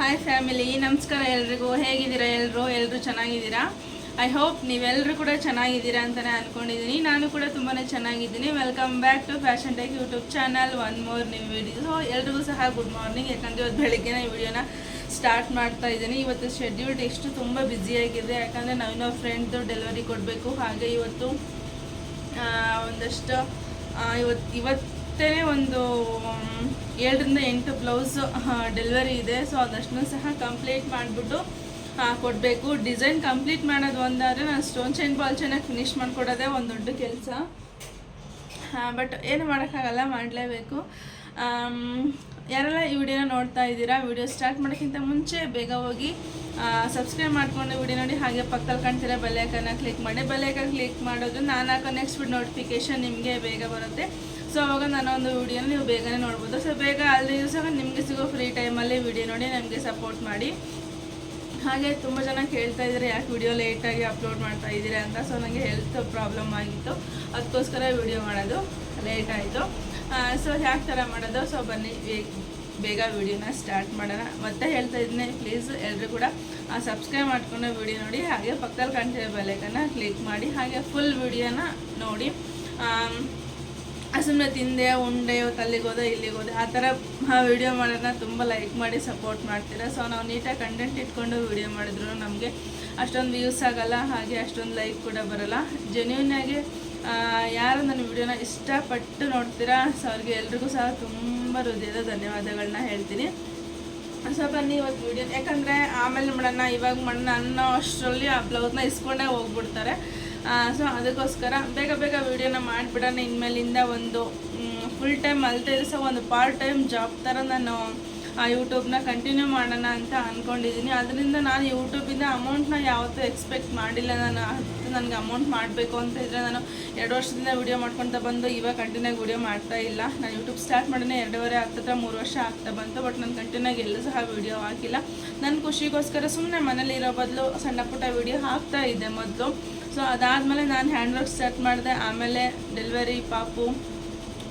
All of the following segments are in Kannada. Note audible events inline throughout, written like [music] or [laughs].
ಹಾಯ್ ಫ್ಯಾಮಿಲಿ ನಮಸ್ಕಾರ ಎಲ್ರಿಗೂ. ಹೇಗಿದ್ದೀರಾ ಎಲ್ಲರೂ ಎಲ್ಲರೂ ಚೆನ್ನಾಗಿದ್ದೀರಾ? ಐ ಹೋಪ್ ನೀವೆಲ್ಲರೂ ಕೂಡ ಚೆನ್ನಾಗಿದ್ದೀರಾ ಅಂತಲೇ ಅಂದ್ಕೊಂಡಿದ್ದೀನಿ ನಾನು ಕೂಡ ತುಂಬಾ ಚೆನ್ನಾಗಿದ್ದೀನಿ. Welcome back to fashion tech YouTube channel one more new video ಎಲ್ರಿಗೂ ಸಹ ಗುಡ್ ಮಾರ್ನಿಂಗ್ ಯಾಕಂದರೆ ಇವತ್ತು ಬೆಳಗ್ಗೆನೇ ಈ ವಿಡಿಯೋನ ಸ್ಟಾರ್ಟ್ ಮಾಡ್ತಾ ಇದ್ದೀನಿ. ಇವತ್ತು ಶೆಡ್ಯೂಲ್ ಎಷ್ಟು ತುಂಬ ಬ್ಯುಸಿಯಾಗಿದೆ ಯಾಕಂದರೆ ನಾವಿನ್ನೋ ಫ್ರೆಂಡ್ದು ಡೆಲಿವರಿ ಕೊಡಬೇಕು. ಹಾಗೆ ಇವತ್ತು ಒಂದಷ್ಟು ಇವತ್ತು ಇವತ್ತೇ ಒಂದು ಮ್, ಏಳರಿಂದ ಎಂಟು ಬ್ಲೌಸ್ ಡೆಲಿವರಿ ಇದೆ. ಸೊ ಅದಷ್ಟನ್ನು ಸಹ ಕಂಪ್ಲೀಟ್ ಮಾಡಿಬಿಟ್ಟು ಕೊಡಬೇಕು. ಡಿಸೈನ್ ಕಂಪ್ಲೀಟ್ ಮಾಡೋದು ಒಂದಾದರೆ ನಾನು ಸ್ಟೋನ್ ಚೈನ್ ಬಾಲ್ ಚೆನ್ನಾಗಿ ಫಿನಿಶ್ ಮಾಡಿಕೊಡೋದೇ ಒಂದು ದೊಡ್ಡ ಕೆಲಸ. ಬಟ್ ಏನು ಮಾಡೋಕ್ಕಾಗಲ್ಲ ಮಾಡಲೇಬೇಕು. ಯಾರೆಲ್ಲ ಈ ವಿಡಿಯೋನ ನೋಡ್ತಾ ಇದ್ದೀರಾ ವಿಡಿಯೋ ಸ್ಟಾರ್ಟ್ ಮಾಡೋಕ್ಕಿಂತ ಮುಂಚೆ ಬೇಗ ಹೋಗಿ ಸಬ್ಸ್ಕ್ರೈಬ್ ಮಾಡ್ಕೊಂಡು ವಿಡಿಯೋ ನೋಡಿ ಹಾಗೆ ಪಕ್ಕದಲ್ಲಿ ಕಾಣ್ತೀರಾ ಬೆಲ್ಲೈಕನ್ನ ಕ್ಲಿಕ್ ಮಾಡಿ. ಬೆಲ್ಲೈಕನ್ ಕ್ಲಿಕ್ ಮಾಡೋದು ನಾನು ಹಾಕೋ ನೆಕ್ಸ್ಟ್ ವಿಡ್ ನೋಟಿಫಿಕೇಶನ್ ನಿಮಗೆ ಬೇಗ ಬರುತ್ತೆ. ಸೊ ಅವಾಗ ಒಂದು ವಿಡಿಯೋನ ನೀವು ಬೇಗನೆ ನೋಡ್ಬೋದು. ಸೊ ಬೇಗ ಅಲ್ಲಿ ಸಹ ನಿಮಗೆ ಸಿಗೋ ಫ್ರೀ ಟೈಮಲ್ಲಿ ವಿಡಿಯೋ ನೋಡಿ ನಮಗೆ ಸಪೋರ್ಟ್ ಮಾಡಿ. ಹಾಗೆ ತುಂಬ ಜನ ಕೇಳ್ತಾ ಇದ್ದಾರೆ ಯಾಕೆ ವಿಡಿಯೋ ಲೇಟಾಗಿ ಅಪ್ಲೋಡ್ ಮಾಡ್ತಾ ಇದ್ದೀರಾ ಅಂತ. ಸೊ ನನಗೆ ಹೆಲ್ತ್ ಪ್ರಾಬ್ಲಮ್ ಆಗಿತ್ತು. ಅದಕ್ಕೋಸ್ಕರ ವಿಡಿಯೋ ಮಾಡೋದು ಲೇಟ್ ಆಯಿತು. ಸೊ ಯಾಕೆ ಥರ ಮಾಡೋದು? ಸೊ ಬನ್ನಿ ಬೇಗ ವಿಡಿಯೋನ ಸ್ಟಾರ್ಟ್ ಮಾಡೋಣ. ಮತ್ತೆ ಹೇಳ್ತಾ ಇದ್ದೀನಿ ಪ್ಲೀಸ್ ಎಲ್ಲರೂ ಕೂಡ ಸಬ್ಸ್ಕ್ರೈಬ್ ಮಾಡ್ಕೊಂಡು ವಿಡಿಯೋ ನೋಡಿ. ಹಾಗೆ ಪಕ್ಕದಲ್ಲಿ ಕಾಣ್ತಿರೋ ಬೆಲೆಕನ್ನು ಕ್ಲಿಕ್ ಮಾಡಿ. ಹಾಗೆ ಫುಲ್ ವಿಡಿಯೋನ ನೋಡಿ. ಸುಮ್ಮನೆ ತಿಂದೆ ಉಂಡೆ ಇವತ್ತು ಅಲ್ಲಿಗೆ ಹೋದೆ ಇಲ್ಲಿಗೆ ಹೋದೆ. ಆ ಥರ ವೀಡಿಯೋ ಮಾಡೋದನ್ನ ತುಂಬ ಲೈಕ್ ಮಾಡಿ ಸಪೋರ್ಟ್ ಮಾಡ್ತೀರಾ? ಸೊ ನಾವು ನೀಟಾಗಿ ಕಂಟೆಂಟ್ ಇಟ್ಕೊಂಡು ವೀಡಿಯೋ ಮಾಡಿದ್ರು ನಮಗೆ ಅಷ್ಟೊಂದು ವ್ಯೂಸ್ ಆಗೋಲ್ಲ ಹಾಗೆ ಅಷ್ಟೊಂದು ಲೈಕ್ ಕೂಡ ಬರೋಲ್ಲ. ಜೆನ್ಯೂನ್ ಆಗಿ ಆ, ಯಾರು ನನ್ನ ವಿಡಿಯೋನ ಇಷ್ಟಪಟ್ಟು ನೋಡ್ತೀರಾ? ಸೊ ಅವ್ರಿಗೆ ಎಲ್ರಿಗೂ ಸಹ ತುಂಬ ಹೃದಯದ ಧನ್ಯವಾದಗಳನ್ನ ಹೇಳ್ತೀನಿ. ಸೊ ಬನ್ನಿ ಇವತ್ತು ವಿಡಿಯೋ ಯಾಕಂದರೆ ಆಮೇಲೆ ಮಾಡೋಣ ಇವಾಗ ಮಾಡೋಣ ಅನ್ನೋ ಅಷ್ಟರಲ್ಲಿ ಆ ಬ್ಲೌಸ್ನ ಇಸ್ಕೊಂಡೇ ಹೋಗ್ಬಿಡ್ತಾರೆ. ಸೊ ಅದಕ್ಕೋಸ್ಕರ ಬೇಗ ಬೇಗ ವೀಡಿಯೋನ ಮಾಡಿಬಿಡೋಣ. ಇನ್ಮೇಲಿಂದ ಒಂದು ಫುಲ್ ಟೈಮ್ ಅಲ್ಲದೆ ಸೊ ಒಂದು ಪಾರ್ಟ್ ಟೈಮ್ ಜಾಬ್ ಥರ ನಾನು ಆ ಯೂಟ್ಯೂಬ್ನ ಕಂಟಿನ್ಯೂ ಮಾಡೋಣ ಅಂತ ಅಂದ್ಕೊಂಡಿದ್ದೀನಿ ಅದರಿಂದ ನಾನು ಯೂಟ್ಯೂಬಿಂದ ಅಮೌಂಟ್ನ ಯಾವತ್ತೂ ಎಕ್ಸ್ಪೆಕ್ಟ್ ಮಾಡಿಲ್ಲ. ನಾನು ಅದು ನನಗೆ ಅಮೌಂಟ್ ಮಾಡಬೇಕು ಅಂತ ಇದ್ದರೆ ನಾನು ಎರಡು ವರ್ಷದಿಂದ ವೀಡಿಯೋ ಮಾಡ್ಕೊತ ಬಂದು ಇವಾಗ ಕಂಟಿನ್ಯೂ ವಿಡಿಯೋ ಮಾಡ್ತಾ ಇಲ್ಲ. ನಾನು ಯೂಟ್ಯೂಬ್ ಸ್ಟಾರ್ಟ್ ಮಾಡೋಣ ಎರಡೂವರೆ ಆಗ್ತದ, ಮೂರು ವರ್ಷ ಆಗ್ತಾ ಬಂತು ಬಟ್ ನಾನು ಕಂಟಿನ್ಯೂ ಎಲ್ಲೂ ಸಹ ವಿಡಿಯೋ ಹಾಕಿಲ್ಲ. ನನ್ನ ಖುಷಿಗೋಸ್ಕರ ಸುಮ್ಮನೆ ಮನೇಲಿರೋ ಬದಲು ಸಣ್ಣ ಪುಟ್ಟ ವೀಡಿಯೋ ಹಾಕ್ತಾ ಇದ್ದೆ ಮೊದಲು. ಸೊ ಅದಾದಮೇಲೆ ನಾನು ಹ್ಯಾಂಡ್ ವರ್ಕ್ ಸ್ಟಾರ್ಟ್ ಮಾಡಿದೆ, ಆಮೇಲೆ ಡೆಲಿವರಿ ಪಾಪು,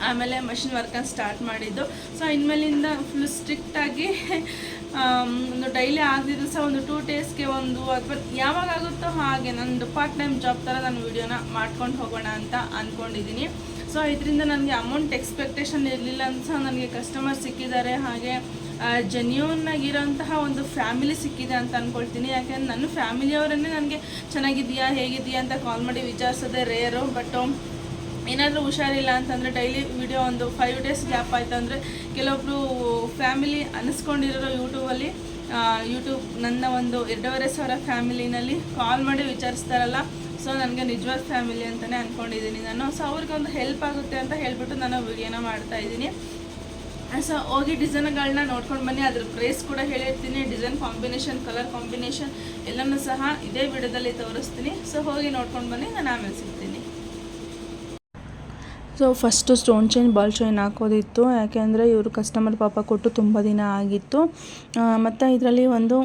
ಆಮೇಲೆ ಮಷಿನ್ ವರ್ಕನ್ನು ಸ್ಟಾರ್ಟ್ ಮಾಡಿದ್ದು. ಸೊ ಇನ್ಮೇಲಿಂದ ಫುಲ್ ಸ್ಟ್ರಿಕ್ಟಾಗಿ [laughs] ಒಂದು ಡೈಲಿ ಆಗದಿದ್ರು ಸಹ ಒಂದು ಟೂ ಡೇಸ್ಗೆ ಒಂದು ಅಥವಾ ಯಾವಾಗ ಆಗುತ್ತೋ ಹಾಗೆ ನಂದು ಪಾರ್ಟ್ ಟೈಮ್ ಜಾಬ್ ಥರ ನಾನು ವೀಡಿಯೋನ ಮಾಡ್ಕೊಂಡು ಹೋಗೋಣ ಅಂತ ಅಂದ್ಕೊಂಡಿದ್ದೀನಿ ಸೊ ಇದರಿಂದ ನನಗೆ ಅಮೌಂಟ್ ಎಕ್ಸ್ಪೆಕ್ಟೇಷನ್ ಇರಲಿಲ್ಲ ಅಂತ ಸಹ ನನಗೆ ಕಸ್ಟಮರ್ ಸಿಕ್ಕಿದ್ದಾರೆ. ಹಾಗೆ ಜೆನ್ಯೂನ್ ಆಗಿರೋಂತಹ ಒಂದು ಫ್ಯಾಮಿಲಿ ಸಿಕ್ಕಿದೆ ಅಂತ ಅನ್ಕೊಳ್ತೀನಿ. ಯಾಕೆಂದ್ರೆ ನನ್ನ ಫ್ಯಾಮಿಲಿಯವರನ್ನೇ ನನಗೆ ಚೆನ್ನಾಗಿದೆಯಾ ಹೇಗಿದೆಯಾ ಅಂತ ಕಾಲ್ ಮಾಡಿ ವಿಚಾರಿಸೋದೇ ರೇರು ಬಟ್ ಏನಾದರೂ ಹುಷಾರಿಲ್ಲ ಅಂತಂದರೆ ಡೈಲಿ ವಿಡಿಯೋ ಒಂದು ಫೈವ್ ಡೇಸ್ ಗ್ಯಾಪ್ ಆಯ್ತು ಅಂದರೆ ಕೆಲವೊಬ್ಬರು ಫ್ಯಾಮಿಲಿ ಅನ್ನಿಸ್ಕೊಂಡಿರೋ ಯೂಟ್ಯೂಬಲ್ಲಿ ಯೂಟ್ಯೂಬ್ ನನ್ನ ಒಂದು ಎರಡೂವರೆ ಸಾವಿರ ಫ್ಯಾಮಿಲಿನಲ್ಲಿ ಕಾಲ್ ಮಾಡಿ ವಿಚಾರಿಸ್ತಾರಲ್ಲ ಸೊ ನನಗೆ ನಿಜವಾದ ಫ್ಯಾಮಿಲಿ ಅಂತಲೇ ಅಂದ್ಕೊಂಡಿದ್ದೀನಿ ನಾನು. ಸೊ ಅವ್ರಿಗೊಂದು ಹೆಲ್ಪ್ ಆಗುತ್ತೆ ಅಂತ ಹೇಳಿಬಿಟ್ಟು ನಾನು ವಿಡಿಯೋನ ಮಾಡ್ತಾ ಇದ್ದೀನಿ. ಸೊ ಹೋಗಿ ಡಿಸೈನ್ಗಳನ್ನ ನೋಡ್ಕೊಂಡು ಬನ್ನಿ. ಅದ್ರ ಪ್ರೈಸ್ ಕೂಡ ಹೇಳಿರ್ತೀನಿ. ಡಿಸೈನ್ ಕಾಂಬಿನೇಷನ್ ಕಲರ್ ಕಾಂಬಿನೇಷನ್ ಎಲ್ಲನೂ ಸಹ ಇದೇ ವಿಡಿಯೋದಲ್ಲಿ ತೋರಿಸ್ತೀನಿ. ಸೊ ಹೋಗಿ ನೋಡ್ಕೊಂಡು ಬನ್ನಿ. ನಾನು ಆಮೇಲೆ ಸಿಗ್ತೀನಿ. So first stone chain ball chain ಹಾಕೋದಿತ್ತು. ಯಾಕೆಂದರೆ ಇವರು ಕಸ್ಟಮರ್ ಪಾಪ ಕೊಟ್ಟು ತುಂಬ ದಿನ ಆಗಿತ್ತು. ಮತ್ತು ಇದರಲ್ಲಿ ಒಂದು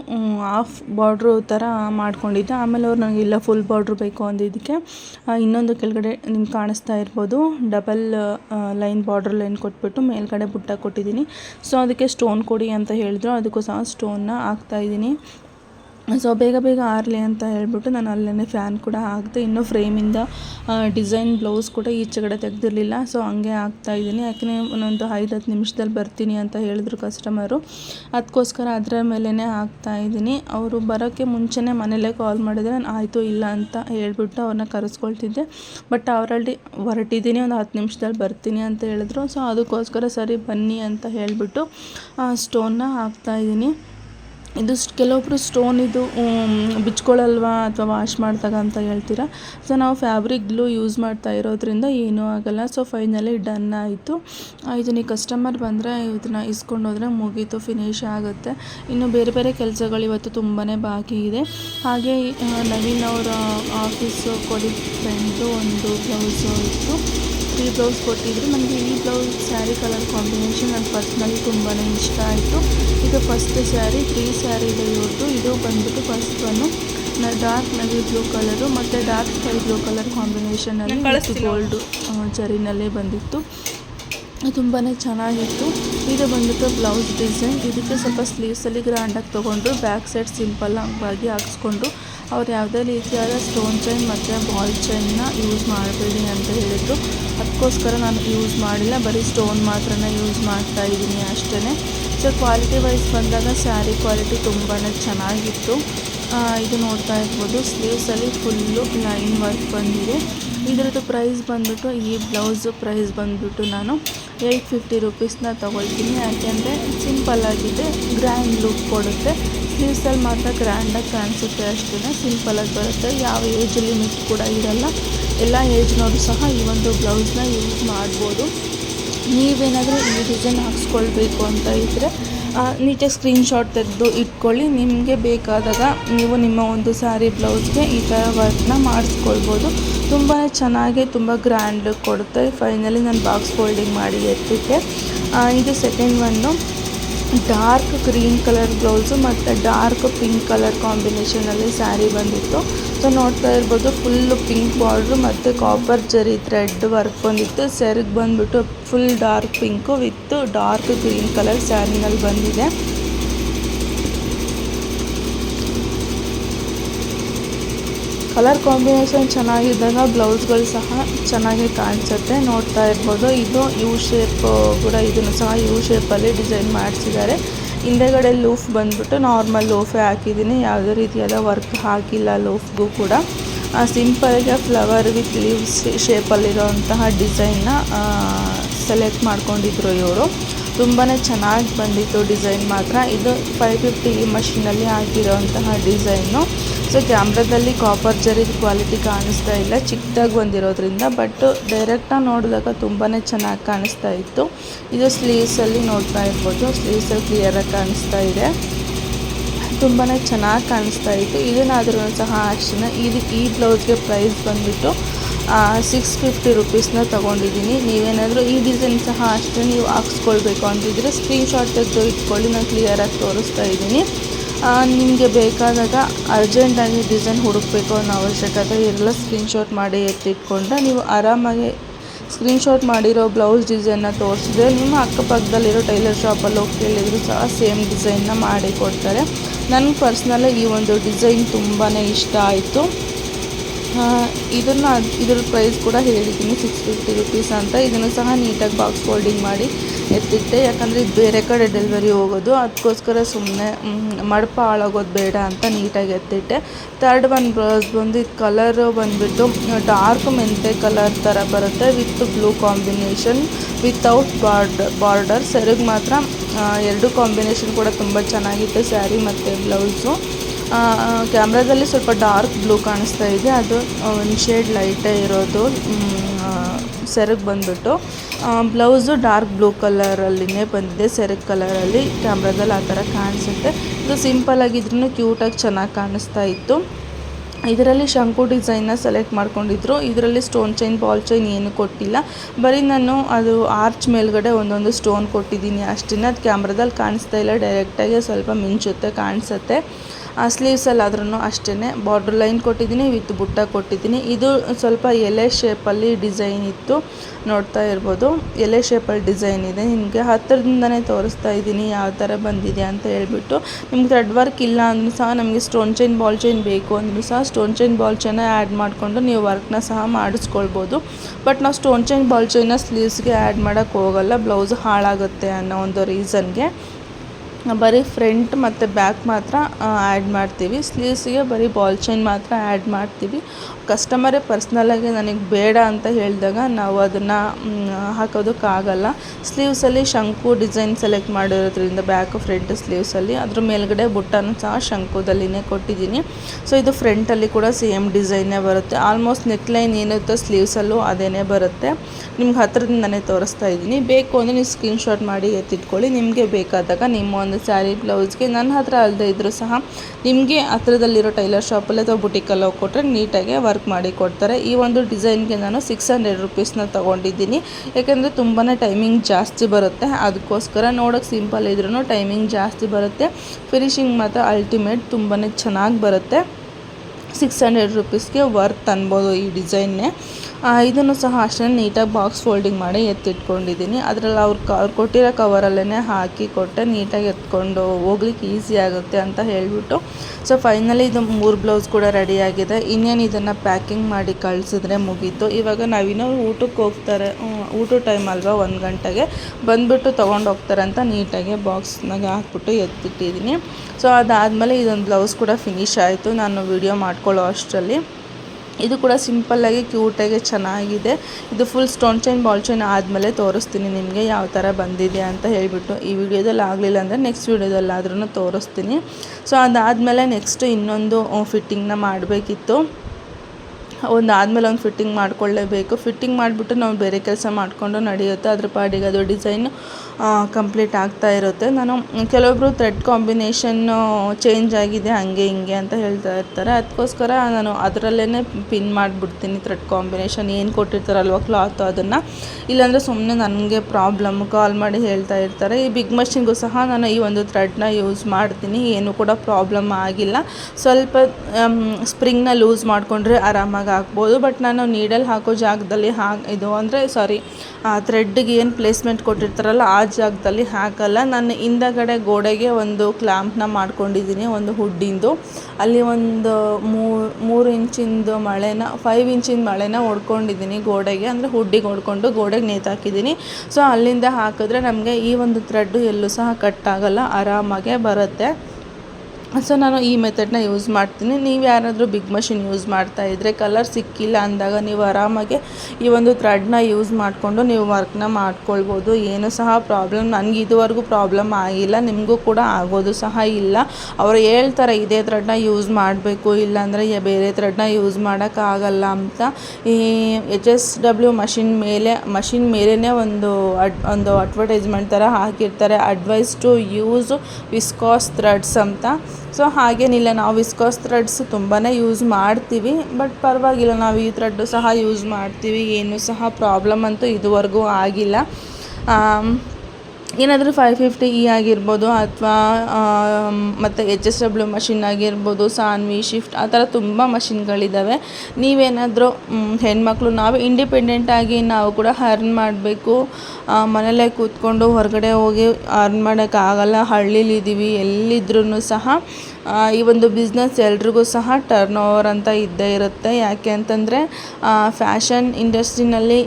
ಹಾಫ್ ಬಾರ್ಡ್ರು ಥರ ಮಾಡ್ಕೊಂಡಿದ್ದೆ. ಆಮೇಲೆ ಅವ್ರು ನನಗೆ, ಇಲ್ಲ ಫುಲ್ ಬಾರ್ಡ್ರ್ ಬೇಕು ಅಂದಿದ್ದಕ್ಕೆ ಇನ್ನೊಂದು ಕೆಳಗಡೆ ನಿಮ್ಗೆ ಕಾಣಿಸ್ತಾ ಇರ್ಬೋದು. ಡಬಲ್ ಲೈನ್ ಬಾರ್ಡ್ರ್ ಲೈನ್ ಕೊಟ್ಬಿಟ್ಟು ಮೇಲ್ಗಡೆ ಬುಟ್ಟ ಕೊಟ್ಟಿದ್ದೀನಿ. ಸೊ ಅದಕ್ಕೆ ಸ್ಟೋನ್ ಕೊಡಿ ಅಂತ ಹೇಳಿದ್ರು. ಅದಕ್ಕೂ ಸಹ ಸ್ಟೋನ್ನ ಹಾಕ್ತಾಯಿದ್ದೀನಿ ಸೊ ಬೇಗ ಬೇಗ ಆರಲಿ ಅಂತ ಹೇಳಿಬಿಟ್ಟು ನಾನು ಅಲ್ಲೇ ಫ್ಯಾನ್ ಕೂಡ ಹಾಕಿದೆ, ಇನ್ನೂ ಫ್ರೇಮಿಂದ ಡಿಸೈನ್ ಬ್ಲೌಸ್ ಕೂಡ ಈಚೆಗಡೆ ತೆಗೆದಿರಲಿಲ್ಲ. ಸೊ ಹಂಗೆ ಹಾಕ್ತಾ ಇದ್ದೀನಿ. ಯಾಕೆಂದರೆ ಒಂದೊಂದು ಐದು ಹತ್ತು ನಿಮಿಷದಲ್ಲಿ ಬರ್ತೀನಿ ಅಂತ ಹೇಳಿದ್ರು ಕಸ್ಟಮರು ಅದಕ್ಕೋಸ್ಕರ ಅದರ ಮೇಲೇ ಹಾಕ್ತಾ ಇದ್ದೀನಿ. ಅವರು ಬರೋಕ್ಕೆ ಮುಂಚೆನೇ ಮನೇಲೇ ಕಾಲ್ ಮಾಡಿದ್ರೆ ನಾನು ಆಯಿತು, ಇಲ್ಲ ಅಂತ ಹೇಳಿಬಿಟ್ಟು ಅವ್ರನ್ನ ಕರೆಸ್ಕೊಳ್ತಿದ್ದೆ. ಬಟ್ ಅವರಲ್ಲಿ ಹೊರಟಿದ್ದೀನಿ, ಒಂದು ಹತ್ತು ನಿಮಿಷದಲ್ಲಿ ಬರ್ತೀನಿ ಅಂತ ಹೇಳಿದ್ರು. ಸೊ ಅದಕ್ಕೋಸ್ಕರ ಸರಿ ಬನ್ನಿ ಅಂತ ಹೇಳಿಬಿಟ್ಟು ಸ್ಟೋನ್ನ ಹಾಕ್ತಾ ಇದ್ದೀನಿ. ಇದು ಕೆಲವೊಬ್ಬರು ಸ್ಟೋನ್ ಇದು ಬಿಚ್ಕೊಳ್ಳಲ್ವಾ ಅಥವಾ ವಾಶ್ ಮಾಡಿದಾಗ ಅಂತ ಹೇಳ್ತೀರಾ? ಸೊ ನಾವು ಫ್ಯಾಬ್ರಿಕ್ ಗ್ಲೂ ಯೂಸ್ ಮಾಡ್ತಾ ಇರೋದ್ರಿಂದ ಏನೂ ಆಗಲ್ಲ. ಸೊ ಫೈನಲಿ ಡನ್ ಆಯಿತು. ಇದನ್ನ ಕಸ್ಟಮರ್ ಬಂದರೆ ಇದನ್ನ ಇಸ್ಕೊಂಡು ಹೋದರೆ ಮುಗೀತು ಫಿನಿಶ್ ಆಗುತ್ತೆ. ಇನ್ನು ಬೇರೆ ಬೇರೆ ಕೆಲಸಗಳು ಇವತ್ತು ತುಂಬಾ ಬಾಕಿ ಇದೆ. ಹಾಗೆ ನವೀನ್ ಅವರ ಆಫೀಸು ಕೊಡಿ ಫ್ರೆಂಡು ಒಂದು ಬ್ಲೌಸು ಇತ್ತು ತ್ರೀ ಬ್ಲೌಸ್ ಕೊಟ್ಟಿದ್ರು. ನನಗೆ ಈ ಬ್ಲೌಸ್ ಸ್ಯಾರಿ ಕಲರ್ ಕಾಂಬಿನೇಷನ್ ನನ್ನ ಪರ್ಸ್ನಲಿ ತುಂಬಾ ಇಷ್ಟ ಆಯಿತು. ಇದು ಫಸ್ಟ್ ಸ್ಯಾರಿ ತ್ರೀ ಸ್ಯಾರಿ ಇದೆ ಇವ್ರದ್ದು ಇದು ಬಂದ್ಬಿಟ್ಟು first one dark navy blue colour ಮತ್ತು ಡಾರ್ಕ್ ಸ್ಕೈ ಬ್ಲೂ ಕಲರ್ ಕಾಂಬಿನೇಷನಲ್ಲಿ ಗೋಲ್ಡ್ ಕಳಿಸ್ತೀನಿ. ಗೋಲ್ಡು ಜರಿನಲ್ಲೇ ಬಂದಿತ್ತು. ತುಂಬಾ ಚೆನ್ನಾಗಿತ್ತು. ಇದು ಬಂದ್ಬಿಟ್ಟು ಬ್ಲೌಸ್ ಡಿಸೈನ್ ಇದಕ್ಕೆ ಸ್ವಲ್ಪ ಸ್ಲೀವ್ಸಲ್ಲಿ ಗ್ರ್ಯಾಂಡಾಗಿ ತೊಗೊಂಡು ಬ್ಯಾಕ್ ಸೈಡ್ ಸಿಂಪಲ್ ಆಗಿ ಹಾಕ್ಸ್ಕೊಂಡು ಅವ್ರು ಯಾವುದೇ ರೀತಿಯಾದ ಸ್ಟೋನ್ ಚೈನ್ ಮತ್ತು ಬಾಲ್ ಚೈನ್ನ ಯೂಸ್ ಮಾಡಬೇಡಿ ಅಂತ ಹೇಳಿದ್ರು. ಅದಕ್ಕೋಸ್ಕರ ನಾನು ಯೂಸ್ ಮಾಡಿಲ್ಲ. ಬರೀ ಸ್ಟೋನ್ ಮಾತ್ರನೇ ಯೂಸ್ ಮಾಡ್ತಾ ಇದ್ದೀನಿ ಅಷ್ಟೇ ಸೊ ಕ್ವಾಲಿಟಿ ವೈಸ್ ಬಂದಾಗ ಸ್ಯಾರಿ ಕ್ವಾಲಿಟಿ ತುಂಬಾ ಚೆನ್ನಾಗಿತ್ತು. ಇದು ನೋಡ್ತಾ ಇರ್ಬೋದು. ಸ್ಲೀವ್ಸಲ್ಲಿ ಫುಲ್ಲು ಲೈನ್ ವರ್ಕ್ ಬಂದಿದೆ. ಇದರದ್ದು ಪ್ರೈಸ್ ಬಂದ್ಬಿಟ್ಟು, ಈ ಬ್ಲೌಸು ಪ್ರೈಸ್ ಬಂದ್ಬಿಟ್ಟು ನಾನು ಏಯ್ಟ್ ಫಿಫ್ಟಿ ರುಪೀಸ್ನ ತೊಗೊಳ್ತೀನಿ. ಯಾಕೆಂದರೆ ಸಿಂಪಲ್ ಆಗಿದೆ ಗ್ರ್ಯಾಂಡ್ ಲುಕ್ ಕೊಡುತ್ತೆ. ಸ್ಲೀವ್ಸಲ್ಲಿ ಮಾತ್ರ ಗ್ರ್ಯಾಂಡಾಗಿ ಕಾಣಿಸುತ್ತೆ ಅಷ್ಟೇ ಸಿಂಪಲಾಗಿ ಬರುತ್ತೆ. ಯಾವ ಏಜ್ ಲಿಮಿಟ್ ಕೂಡ ಇರಲ್ಲ. ಎಲ್ಲ ಏಜ್ನವರು ಸಹ ಈ ಒಂದು ಬ್ಲೌಸ್ನ ಯೂಸ್ ಮಾಡ್ಬೋದು. ನೀವೇನಾದರೂ ಈ ಡಿಸೈನ್ ಹಾಕ್ಸ್ಕೊಳ್ಬೇಕು ಅಂತ ಇದ್ದರೆ ನೀಟಾಗಿ ಸ್ಕ್ರೀನ್ಶಾಟ್ ತೆಗೆದು ಇಟ್ಕೊಳ್ಳಿ. ನಿಮಗೆ ಬೇಕಾದಾಗ ನೀವು ನಿಮ್ಮ ಒಂದು ಸ್ಯಾರಿ ಬ್ಲೌಸ್ಗೆ ಈ ಥರ ವರ್ಕ್ನ ಮಾಡಿಸ್ಕೊಳ್ಬೋದು. ತುಂಬಾ ಚೆನ್ನಾಗಿ, ತುಂಬ ಗ್ರ್ಯಾಂಡ್ ಕೊಡುತ್ತೆ. ಫೈನಲಿ ನಾನು ಬಾಕ್ಸ್ ಫೋಲ್ಡಿಂಗ್ ಮಾಡಿ ಎತ್ತಿಟ್ಟೆ ಇದು second one dark green colour blouse ಮತ್ತು ಡಾರ್ಕ್ ಪಿಂಕ್ ಕಲರ್ ಕಾಂಬಿನೇಷನಲ್ಲಿ ಸ್ಯಾರಿ ಬಂದಿತ್ತು. ಸೊ ನೋಡ್ತಾ ಇರ್ಬೋದು ಫುಲ್ಲು ಪಿಂಕ್ ಬಾರ್ಡ್ರು ಮತ್ತು ಕಾಪರ್ ಜರಿ ಥ್ರೆಡ್ ವರ್ಕ್ ಬಂದಿತ್ತು. ಸೆರಗ್ ಬಂದ್ಬಿಟ್ಟು full dark pink with dark green colour ಸ್ಯಾರಿನಲ್ಲಿ ಬಂದಿದೆ. ಕಲರ್ ಕಾಂಬಿನೇಷನ್ ಚೆನ್ನಾಗಿದ್ದಾಗ ಬ್ಲೌಸ್ಗಳು ಸಹ ಚೆನ್ನಾಗಿ ಕಾಣಿಸುತ್ತೆ. ನೋಡ್ತಾ ಇರ್ಬೋದು. ಇದು ಯು ಶೇಪ್ ಕೂಡ ಇದನ್ನು ಸಹ ಯು ಶೇಪಲ್ಲಿ ಡಿಸೈನ್ ಮಾಡಿಸಿದ್ದಾರೆ. ಹಿಂದೆಗಡೆ ಲೂಫ್ ಬಂದ್ಬಿಟ್ಟು ನಾರ್ಮಲ್ ಲೂಫೇ ಹಾಕಿದ್ದೀನಿ. ಯಾವುದೇ ರೀತಿಯಾದ ವರ್ಕ್ ಹಾಕಿಲ್ಲ ಲೂಫ್ಗೂ ಕೂಡ. ಸಿಂಪಲ್ಗೆ ಫ್ಲವರ್ ವಿತ್ ಲೀವ್ಸ್ ಶೇಪಲ್ಲಿರೋಂತಹ ಡಿಸೈನ್ನ ಸೆಲೆಕ್ಟ್ ಮಾಡ್ಕೊಂಡಿದ್ರು ಇವರು. ತುಂಬಾ ಚೆನ್ನಾಗಿ ಬಂದಿತ್ತು ಡಿಸೈನ್ ಮಾತ್ರ. ಇದು ಫೈವ್ ಫಿಫ್ಟಿ ಮಷಿನಲ್ಲಿ ಹಾಕಿರೋಂತಹ ಡಿಸೈನು. ಸೊ ಕ್ಯಾಮ್ರಾದಲ್ಲಿ ಕಾಪರ್ ಜರಿ ಕ್ವಾಲಿಟಿ ಕಾಣಿಸ್ತಾ ಇಲ್ಲ, ಚಿಕ್ಕದಾಗಿ ಬಂದಿರೋದ್ರಿಂದ ಬಟ್ ಡೈರೆಕ್ಟಾಗಿ ನೋಡಿದಾಗ ತುಂಬಾ ಚೆನ್ನಾಗಿ ಕಾಣಿಸ್ತಾ ಇತ್ತು. ಇದು ಸ್ಲೀವ್ಸಲ್ಲಿ ನೋಡ್ತಾ ಇರ್ಬೋದು ಸ್ಲೀವ್ಸಲ್ಲಿ ಕ್ಲಿಯರಾಗಿ ಕಾಣಿಸ್ತಾ ಇದೆ. ತುಂಬಾ ಚೆನ್ನಾಗಿ ಕಾಣಿಸ್ತಾ ಇತ್ತು. ಇದನ್ನಾದರೂ ಸಹ ಅಷ್ಟೇ ಇದು ಈ ಬ್ಲೌಸ್ಗೆ ಪ್ರೈಸ್ ಬಂದುಬಿಟ್ಟು ಸಿಕ್ಸ್ ಫಿಫ್ಟಿ ರುಪೀಸ್ನ ತೊಗೊಂಡಿದ್ದೀನಿ. ನೀವೇನಾದರೂ ಈ ಡಿಸೈನ್ ಸಹ ಅಷ್ಟೇ ನೀವು ಹಾಕ್ಸ್ಕೊಳ್ಬೇಕು ಅಂತಿದ್ರೆ ಸ್ಕ್ರೀನ್ಶಾಟ್ ತೆಗೆದು ಇಟ್ಕೊಳ್ಳಿ, ನಾನು ಕ್ಲಿಯರಾಗಿ ತೋರಿಸ್ತಾ ಇದ್ದೀನಿ. ನಿಮಗೆ ಬೇಕಾದಾಗ ಅರ್ಜೆಂಟಾಗಿ ಡಿಸೈನ್ ಹುಡುಕಬೇಕು ಅನ್ನೋ ಅವಶ್ಯಕತೆ ಇರಲ್ಲ ಸ್ಕ್ರೀನ್ಶಾಟ್ ಮಾಡಿ ಎತ್ತಿಟ್ಕೊಂಡ್ರೆ ನೀವು ಆರಾಮಾಗಿ ಸ್ಕ್ರೀನ್ಶಾಟ್ ಮಾಡಿರೋ ಬ್ಲೌಸ್ ಡಿಸೈನ್ನ ತೋರಿಸಿದ್ರೆ ನಿಮ್ಮ ಅಕ್ಕಪಕ್ಕದಲ್ಲಿರೋ ಟೈಲರ್ ಶಾಪಲ್ಲಿ ಹೋಗಿ ಕೇಳಿದ್ರು ಸಹ ಸೇಮ್ ಡಿಸೈನ್ನ ಮಾಡಿ ಕೊಡ್ತಾರೆ. ನನಗೆ ಪರ್ಸ್ನಲ್ಲೇ ಈ ಒಂದು ಡಿಸೈನ್ ತುಂಬಾ ಇಷ್ಟ ಆಯಿತು. ಇದನ್ನು ಇದ್ರ ಪ್ರೈಸ್ ಕೂಡ ಹೇಳಿದ್ದೀನಿ ಸಿಕ್ಸ್ ಫಿಫ್ಟಿ ರುಪೀಸ್ ಅಂತ. ಇದನ್ನು ಸಹ ನೀಟಾಗಿ ಬಾಕ್ಸ್ ಫೋಲ್ಡಿಂಗ್ ಮಾಡಿ ಎತ್ತಿಟ್ಟೆ. ಯಾಕಂದರೆ ಇದು ಬೇರೆ ಕಡೆ ಡೆಲಿವರಿ ಹೋಗೋದು. ಅದಕ್ಕೋಸ್ಕರ ಸುಮ್ಮನೆ ಮಡಪ ಹಾಳಾಗೋದು ಬೇಡ ಅಂತ ನೀಟಾಗಿ ಎತ್ತಿಟ್ಟೆ. ತರ್ಡ್ ಒನ್ ಬ್ಲೌಸ್ ಬಂದು ಇದು ಕಲರು ಬಂದುಬಿಟ್ಟು ಡಾರ್ಕ್ ಮೆಂತೆ ಕಲರ್ ಥರ ಬರುತ್ತೆ ವಿತ್ ಬ್ಲೂ ಕಾಂಬಿನೇಷನ್ ವಿತೌಟ್ ಬಾರ್ಡ್ ಬಾರ್ಡರ್ ಸೆರಗ್ ಮಾತ್ರ ಎರಡು ಕಾಂಬಿನೇಷನ್ ಕೂಡ ತುಂಬ ಚೆನ್ನಾಗಿತ್ತು ಸ್ಯಾರಿ ಮತ್ತು ಬ್ಲೌಸು ಕ್ಯಾಮ್ರಾದಲ್ಲಿ ಸ್ವಲ್ಪ ಡಾರ್ಕ್ ಬ್ಲೂ ಕಾಣಿಸ್ತಾ ಇದೆ. ಅದು ಒಂದು ಶೇಡ್ ಲೈಟೇ ಇರೋದು. ಸೆರಗ್ ಬಂದ್ಬಿಟ್ಟು. ಬ್ಲೌಸು ಡಾರ್ಕ್ ಬ್ಲೂ ಕಲರಲ್ಲಿನೇ ಬಂದಿದೆ. ಸೆರಗ್ ಕಲರಲ್ಲಿ ಕ್ಯಾಮ್ರಾದಲ್ಲಿ ಆ ಥರ ಕಾಣಿಸುತ್ತೆ. ಇದು ಸಿಂಪಲ್ ಆಗಿದ್ರೂ ಕ್ಯೂಟಾಗಿ ಚೆನ್ನಾಗಿ ಕಾಣಿಸ್ತಾ ಇತ್ತು. ಇದರಲ್ಲಿ ಶಂಕು ಡಿಸೈನ್ನ ಸೆಲೆಕ್ಟ್ ಮಾಡ್ಕೊಂಡಿದ್ರು. ಇದರಲ್ಲಿ ಸ್ಟೋನ್ ಚೈನ್, ಬಾಲ್ ಚೈನ್ ಏನು ಕೊಟ್ಟಿಲ್ಲ. ಬರೀ ನಾನು ಅದು ಆರ್ಚ್ ಮೇಲ್ಗಡೆ ಒಂದೊಂದು ಸ್ಟೋನ್ ಕೊಟ್ಟಿದ್ದೀನಿ ಅಷ್ಟೇ ಅದು ಕ್ಯಾಮ್ರಾದಲ್ಲಿ ಕಾಣಿಸ್ತಾ ಇಲ್ಲ. ಡೈರೆಕ್ಟಾಗಿ ಸ್ವಲ್ಪ ಮಿಂಚುತ್ತೆ, ಕಾಣಿಸುತ್ತೆ. ಸ್ಲೀವ್ಸಲ್ಲಿ ಆದ್ರೂ ಅಷ್ಟೇ ಬಾರ್ಡ್ರ್ ಲೈನ್ ಕೊಟ್ಟಿದ್ದೀನಿ ವಿತ್ ಬುಟ್ಟ ಕೊಟ್ಟಿದ್ದೀನಿ. ಇದು ಸ್ವಲ್ಪ ಎಲೆ ಶೇಪಲ್ಲಿ ಡಿಸೈನ್ ಇತ್ತು, ನೋಡ್ತಾ ಇರ್ಬೋದು. ಎಲೆ ಶೇಪಲ್ಲಿ ಡಿಸೈನ್ ಇದೆ. ನಿಮಗೆ ಹತ್ತಿರದಿಂದನೇ ತೋರಿಸ್ತಾ ಇದ್ದೀನಿ ಯಾವ ಥರ ಬಂದಿದೆ ಅಂತ ಹೇಳ್ಬಿಟ್ಟು. ನಿಮ್ಗೆ ಥ್ರೆಡ್ ವರ್ಕ್ ಇಲ್ಲ ಅಂದ್ರೂ ಸಹ ನಮಗೆ ಸ್ಟೋನ್ ಚೈನ್ ಬಾಲ್ ಚೈನ್ ಬೇಕು ಅಂದ್ರೂ ಸಹ ಸ್ಟೋನ್ ಚೈನ್ ಬಾಲ್ ಚೈನ ಆ್ಯಡ್ ಮಾಡಿಕೊಂಡು ನೀವು ವರ್ಕ್ನ ಸಹ ಮಾಡಿಸ್ಕೊಳ್ಬೋದು. ಬಟ್ ನಾವು ಸ್ಟೋನ್ ಚೈನ್ ಬಾಲ್ ಚೈನ ಸ್ಲೀವ್ಸ್ಗೆ ಆ್ಯಡ್ ಮಾಡೋಕ್ಕೆ ಹೋಗಲ್ಲ. ಬ್ಲೌಸ್ ಹಾಳಾಗುತ್ತೆ ಅನ್ನೋ ಒಂದು ರೀಸನ್ಗೆ ಬರೀ ಫ್ರಂಟ್ ಮತ್ತು ಬ್ಯಾಕ್ ಮಾತ್ರ ಆ್ಯಡ್ ಮಾಡ್ತೀವಿ. ಸ್ಲೀವ್ಸಿಗೆ ಬರೀ ಬಾಲ್ ಚೈನ್ ಮಾತ್ರ ಆ್ಯಡ್ ಮಾಡ್ತೀವಿ. ಕಸ್ಟಮರೇ ಪರ್ಸ್ನಲಾಗಿ ನನಗೆ ಬೇಡ ಅಂತ ಹೇಳಿದಾಗ ನಾವು ಅದನ್ನು ಹಾಕೋದಕ್ಕಾಗಲ್ಲ ಸ್ಲೀವ್ಸಲ್ಲಿ ಶಂಕು ಡಿಸೈನ್ ಸೆಲೆಕ್ಟ್ ಮಾಡಿರೋದ್ರಿಂದ ಬ್ಯಾಕ್ ಫ್ರಂಟ್ ಸ್ಲೀವ್ಸಲ್ಲಿ ಅದ್ರ ಮೇಲ್ಗಡೆ ಬುಟ್ಟನೂ ಸಹ ಶಂಕುದಲ್ಲಿನೇ ಕೊಟ್ಟಿದ್ದೀನಿ. ಸೊ ಇದು ಫ್ರಂಟಲ್ಲಿ ಕೂಡ ಸೇಮ್ ಡಿಸೈನೇ ಬರುತ್ತೆ. ಆಲ್ಮೋಸ್ಟ್ ನೆಕ್ಲೈನ್ ಏನಿರುತ್ತೋ ಸ್ಲೀವ್ಸಲ್ಲೂ ಅದೇನೇ ಬರುತ್ತೆ. ನಿಮ್ಗೆ ಹತ್ರದಿಂದನೇ ತೋರಿಸ್ತಾ ಇದ್ದೀನಿ. ಬೇಕು ಅಂದರೆ ನೀವು ಸ್ಕ್ರೀನ್ಶಾಟ್ ಮಾಡಿ ಎತ್ತಿಟ್ಕೊಳ್ಳಿ. ನಿಮಗೆ ಬೇಕಾದಾಗ ನಿಮ್ಮ ಒಂದು ಸ್ಯಾರಿ ಬ್ಲೌಸ್ಗೆ ನನ್ನ ಹತ್ರ ಅಲ್ಲದೆ ಇದ್ದರೂ ಸಹ ನಿಮಗೆ ಹತ್ರದಲ್ಲಿರೋ ಟೈಲರ್ ಶಾಪಲ್ಲಿ ಅಥವಾ ಬುಟಿಕಲ್ಲಿ ಹೋಗಿ ಕೊಟ್ಟರೆ ನೀಟಾಗಿ ವರ್ಕ್ ಮಾಡಿ ಕೊಡ್ತಾರೆ. ಈ ಒಂದು ಡಿಸೈನ್ಗೆ ನಾನು ಸಿಕ್ಸ್ ಹಂಡ್ರೆಡ್ ರುಪೀಸ್ನ ತೊಗೊಂಡಿದ್ದೀನಿ. ಯಾಕೆಂದರೆ ತುಂಬಾ ಟೈಮಿಂಗ್ ಜಾಸ್ತಿ ಬರುತ್ತೆ. ಅದಕ್ಕೋಸ್ಕರ ನೋಡೋಕ್ಕೆ ಸಿಂಪಲ್ ಇದ್ರೂ ಟೈಮಿಂಗ್ ಜಾಸ್ತಿ ಬರುತ್ತೆ. ಫಿನಿಶಿಂಗ್ ಮಾತ್ರ ಅಲ್ಟಿಮೇಟ್ ತುಂಬಾ ಚೆನ್ನಾಗಿ ಬರುತ್ತೆ. ಸಿಕ್ಸ್ ಹಂಡ್ರೆಡ್ ರುಪೀಸ್ಗೆ ವರ್ತ್ ಅನ್ಬೋದು ಈ ಡಿಸೈನ್ನೇ ಇದನ್ನು ಸಹ ಅಷ್ಟೇ ನೀಟಾಗಿ ಬಾಕ್ಸ್ ಫೋಲ್ಡಿಂಗ್ ಮಾಡಿ ಎತ್ತಿಟ್ಕೊಂಡಿದ್ದೀನಿ ಅದರಲ್ಲಿ ಅವ್ರು ಕ, ಅವ್ರು ಕೊಟ್ಟಿರೋ ಕವರಲ್ಲೇ ಹಾಕಿ ಕೊಟ್ಟೆ ನೀಟಾಗಿ ಎತ್ಕೊಂಡು ಹೋಗ್ಲಿಕ್ಕೆ ಈಸಿ ಆಗುತ್ತೆ ಅಂತ ಹೇಳಿಬಿಟ್ಟು. ಸೊ ಫೈನಲಿ ಇದು ಮೂರು ಬ್ಲೌಸ್ ಕೂಡ ರೆಡಿಯಾಗಿದೆ ಇನ್ನೇನು ಇದನ್ನು ಪ್ಯಾಕಿಂಗ್ ಮಾಡಿ ಕಳಿಸಿದ್ರೆ ಮುಗೀತು. ಇವಾಗ ನಾವಿನ್ನೂ ಊಟಕ್ಕೆ ಹೋಗ್ತಾರೆ ಊಟದ ಊಟ ಟೈಮ್ ಅಲ್ವಾ ಒಂದು ಗಂಟೆಗೆ. ಬಂದುಬಿಟ್ಟು ತೊಗೊಂಡು ಹೋಗ್ತಾರೆ ಅಂತ ನೀಟಾಗಿ ಬಾಕ್ಸ್ನಾಗೆ ಹಾಕ್ಬಿಟ್ಟು ಎತ್ತಿಟ್ಟಿದ್ದೀನಿ ಸೊ ಅದಾದಮೇಲೆ ಇದೊಂದು ಬ್ಲೌಸ್ ಕೂಡ ಫಿನಿಶ್ ಆಯಿತು. ನಾನು ವಿಡಿಯೋ ಮಾಡ್ಕೊಳ್ಳೋ ಅಷ್ಟರಲ್ಲಿ. ಇದು ಕೂಡ ಸಿಂಪಲ್ಲಾಗಿ ಕ್ಯೂಟಾಗಿ ಚೆನ್ನಾಗಿದೆ. ಇದು full stone chain ball chain ಆದಮೇಲೆ ತೋರಿಸ್ತೀನಿ ನಿಮಗೆ ಯಾವ ಥರ ಬಂದಿದೆ ಅಂತ ಹೇಳಿಬಿಟ್ಟು. ಈ ವಿಡಿಯೋದಲ್ಲಿ ಆಗಲಿಲ್ಲ ಅಂದರೆ ನೆಕ್ಸ್ಟ್ ವಿಡಿಯೋದಲ್ಲಾದ್ರೂ ತೋರಿಸ್ತೀನಿ. ಸೊ ಅದಾದಮೇಲೆ ನೆಕ್ಸ್ಟ್ ಇನ್ನೊಂದು ಫಿಟ್ಟಿಂಗ್ನ ಮಾಡಬೇಕಿತ್ತು. ಒಂದು ಆದಮೇಲೆ ಒಂದು ಫಿಟ್ಟಿಂಗ್ ಮಾಡ್ಕೊಳ್ಳೇಬೇಕು. ಫಿಟ್ಟಿಂಗ್ ಮಾಡಿಬಿಟ್ಟು ನಾವು ಬೇರೆ ಕೆಲಸ ಮಾಡಿಕೊಂಡು ನಡೆಯುತ್ತೆ. ಅದ್ರ ಪಾಡಿಗೆ ಅದು ಡಿಸೈನ್ ಕಂಪ್ಲೀಟ್ ಆಗ್ತಾ ಇರುತ್ತೆ. ನಾನು ಕೆಲವೊಬ್ಬರು ಥ್ರೆಡ್ ಕಾಂಬಿನೇಷನ್ನು ಚೇಂಜ್ ಆಗಿದೆ, ಹಂಗೆ ಹಿಂಗೆ ಅಂತ ಹೇಳ್ತಾ ಇರ್ತಾರೆ. ಅದಕ್ಕೋಸ್ಕರ ನಾನು ಅದರಲ್ಲೇ ಪಿನ್ ಮಾಡಿಬಿಡ್ತೀನಿ ಥ್ರೆಡ್ ಕಾಂಬಿನೇಷನ್ ಏನು ಕೊಟ್ಟಿರ್ತಾರಲ್ವ ಕ್ಲಾತ್ ಅದನ್ನು. ಇಲ್ಲಾಂದರೆ ಸುಮ್ಮನೆ ನನಗೆ ಪ್ರಾಬ್ಲಮ್ ಕಾಲ್ ಮಾಡಿ ಹೇಳ್ತಾ ಇರ್ತಾರೆ. ಈ ಬಿಗ್ ಮಷಿನ್ಗೂ ಸಹ ನಾನು ಈ ಒಂದು ಥ್ರೆಡ್ನ ಯೂಸ್ ಮಾಡ್ತೀನಿ. ಏನು ಕೂಡ ಪ್ರಾಬ್ಲಮ್ ಆಗಿಲ್ಲ. ಸ್ವಲ್ಪ ಸ್ಪ್ರಿಂಗ್ನ ಲೂಸ್ ಮಾಡಿಕೊಂಡ್ರೆ ಆರಾಮಾಗಿ ಹಾಕ್ಬೋದು ಬಟ್ ನಾನು ನೀಡಲ್ ಹಾಕೋ ಜಾಗದಲ್ಲಿ ಹಾ ಇದು ಅಂದರೆ ಸಾರಿ ಥ್ರೆಡ್ಗೆ ಏನು ಪ್ಲೇಸ್ಮೆಂಟ್ ಕೊಟ್ಟಿರ್ತಾರಲ್ಲ, ಆ ಜಾಗದಲ್ಲಿ ಹಾಕಲ್ಲ. ನಾನು ಹಿಂದಗಡೆ ಗೋಡೆಗೆ ಒಂದು ಕ್ಲ್ಯಾಂಪ್ನ ಮಾಡ್ಕೊಂಡಿದ್ದೀನಿ, ಒಂದು ಹುಡ್ಡಿಂದು ಅಲ್ಲಿ ಒಂದು ಮೂರು ಇಂಚಿಂದು ಮಳೆನ ಫೈವ್ ಇಂಚಿನ ಮಳೆನ ಹೊಡ್ಕೊಂಡಿದ್ದೀನಿ ಗೋಡೆಗೆ, ಅಂದರೆ ಹುಡ್ಡಿಗೆ ಹೊಡ್ಕೊಂಡು ಗೋಡೆಗೆ ನೇತಾಕಿದ್ದೀನಿ ಸೊ ಅಲ್ಲಿಂದ ಹಾಕಿದ್ರೆ ನಮಗೆ ಈ ಒಂದು ಥ್ರೆಡ್ಡು ಎಲ್ಲೂ ಸಹ ಕಟ್ಟಾಗಲ್ಲ ಆರಾಮಾಗೆ ಬರುತ್ತೆ. ಸೊ ನಾನು ಈ ಮೆಥಡ್ನ ಯೂಸ್ ಮಾಡ್ತೀನಿ. ನೀವು ಯಾರಾದರೂ ಬಿಗ್ ಮಷಿನ್ ಯೂಸ್ ಮಾಡ್ತಾ ಇದ್ದರೆ ಕಲರ್ ಸಿಕ್ಕಿಲ್ಲ ಅಂದಾಗ ನೀವು ಆರಾಮಾಗಿ ಈ ಒಂದು ಥ್ರೆಡ್ನ ಯೂಸ್ ಮಾಡಿಕೊಂಡು ನೀವು ವರ್ಕ್ನ ಮಾಡ್ಕೊಳ್ಬೋದು. ಏನು ಸಹ ಪ್ರಾಬ್ಲಮ್ ನನಗೆ ಇದುವರೆಗೂ ಪ್ರಾಬ್ಲಮ್ ಆಗಿಲ್ಲ, ನಿಮಗೂ ಕೂಡ ಆಗೋದು ಸಹ ಇಲ್ಲ. ಅವರು ಹೇಳ್ತಾರೆ, ಇದೇ ಥ್ರೆಡ್ನ ಯೂಸ್ ಮಾಡಬೇಕು, ಇಲ್ಲಾಂದರೆ ಬೇರೆ ಥ್ರೆಡ್ನ ಯೂಸ್ ಮಾಡೋಕ್ಕಾಗಲ್ಲ ಅಂತ. ಈ ಎಚ್ ಎಸ್ ಡಬ್ಲ್ಯೂ ಮಷಿನ್ ಮೇಲೆ ಮಷಿನ್ ಮೇಲೇ ಒಂದು ಅಡ್ ಒಂದು ಅಡ್ವರ್ಟೈಸ್ಮೆಂಟ್ ಥರ ಹಾಕಿರ್ತಾರೆ. Advise to use viscose threads ಅಂತ. ಸೊ ಹಾಗೇನಿಲ್ಲ ನಾವು ವಿಸ್ಕಾಸ್ ಥ್ರೆಡ್ಸ್ ತುಂಬಾ ಯೂಸ್ ಮಾಡ್ತೀವಿ ಬಟ್ ಪರವಾಗಿಲ್ಲ, ನಾವು ಈ ಥ್ರೆಡ್ಡು ಸಹ ಯೂಸ್ ಮಾಡ್ತೀವಿ, ಏನು ಸಹ ಪ್ರಾಬ್ಲಮ್ ಅಂತೂ ಇದುವರೆಗೂ ಆಗಿಲ್ಲ. ಏನಾದರೂ ಫೈವ್ ಫಿಫ್ಟಿ ಇ ಆಗಿರ್ಬೋದು ಅಥವಾ ಮತ್ತು ಎಚ್ ಎಸ್ ಡಬ್ಲ್ಯೂ ಮಷಿನ್ ಆಗಿರ್ಬೋದು ಸಾನ್ವಿ ಶಿಫ್ಟ್ ಆ ಥರ ತುಂಬ ಮಷಿನ್ಗಳಿದ್ದಾವೆ ನೀವೇನಾದರೂ ಹೆಣ್ಮಕ್ಳು, ನಾವು ಇಂಡಿಪೆಂಡೆಂಟಾಗಿ ನಾವು ಕೂಡ ಅರ್ನ್ ಮಾಡಬೇಕು. ಮನೆಯಲ್ಲೇ ಕೂತ್ಕೊಂಡು ಹೊರಗಡೆ ಹೋಗಿ ಅರ್ನ್ ಮಾಡೋಕ್ಕಾಗಲ್ಲ. ಹಳ್ಳೀಲಿದ್ದೀವಿ ಎಲ್ಲಿದ್ರೂ ಸಹ ಈ ಒಂದು ಬಿಸ್ನೆಸ್ ಎಲ್ರಿಗೂ ಸಹ ಟರ್ನ್ ಓವರ್ ಅಂತ ಇದ್ದೇ ಇರುತ್ತೆ. ಯಾಕೆ ಅಂತಂದರೆ ಫ್ಯಾಷನ್ ಇಂಡಸ್ಟ್ರಿನಲ್ಲಿ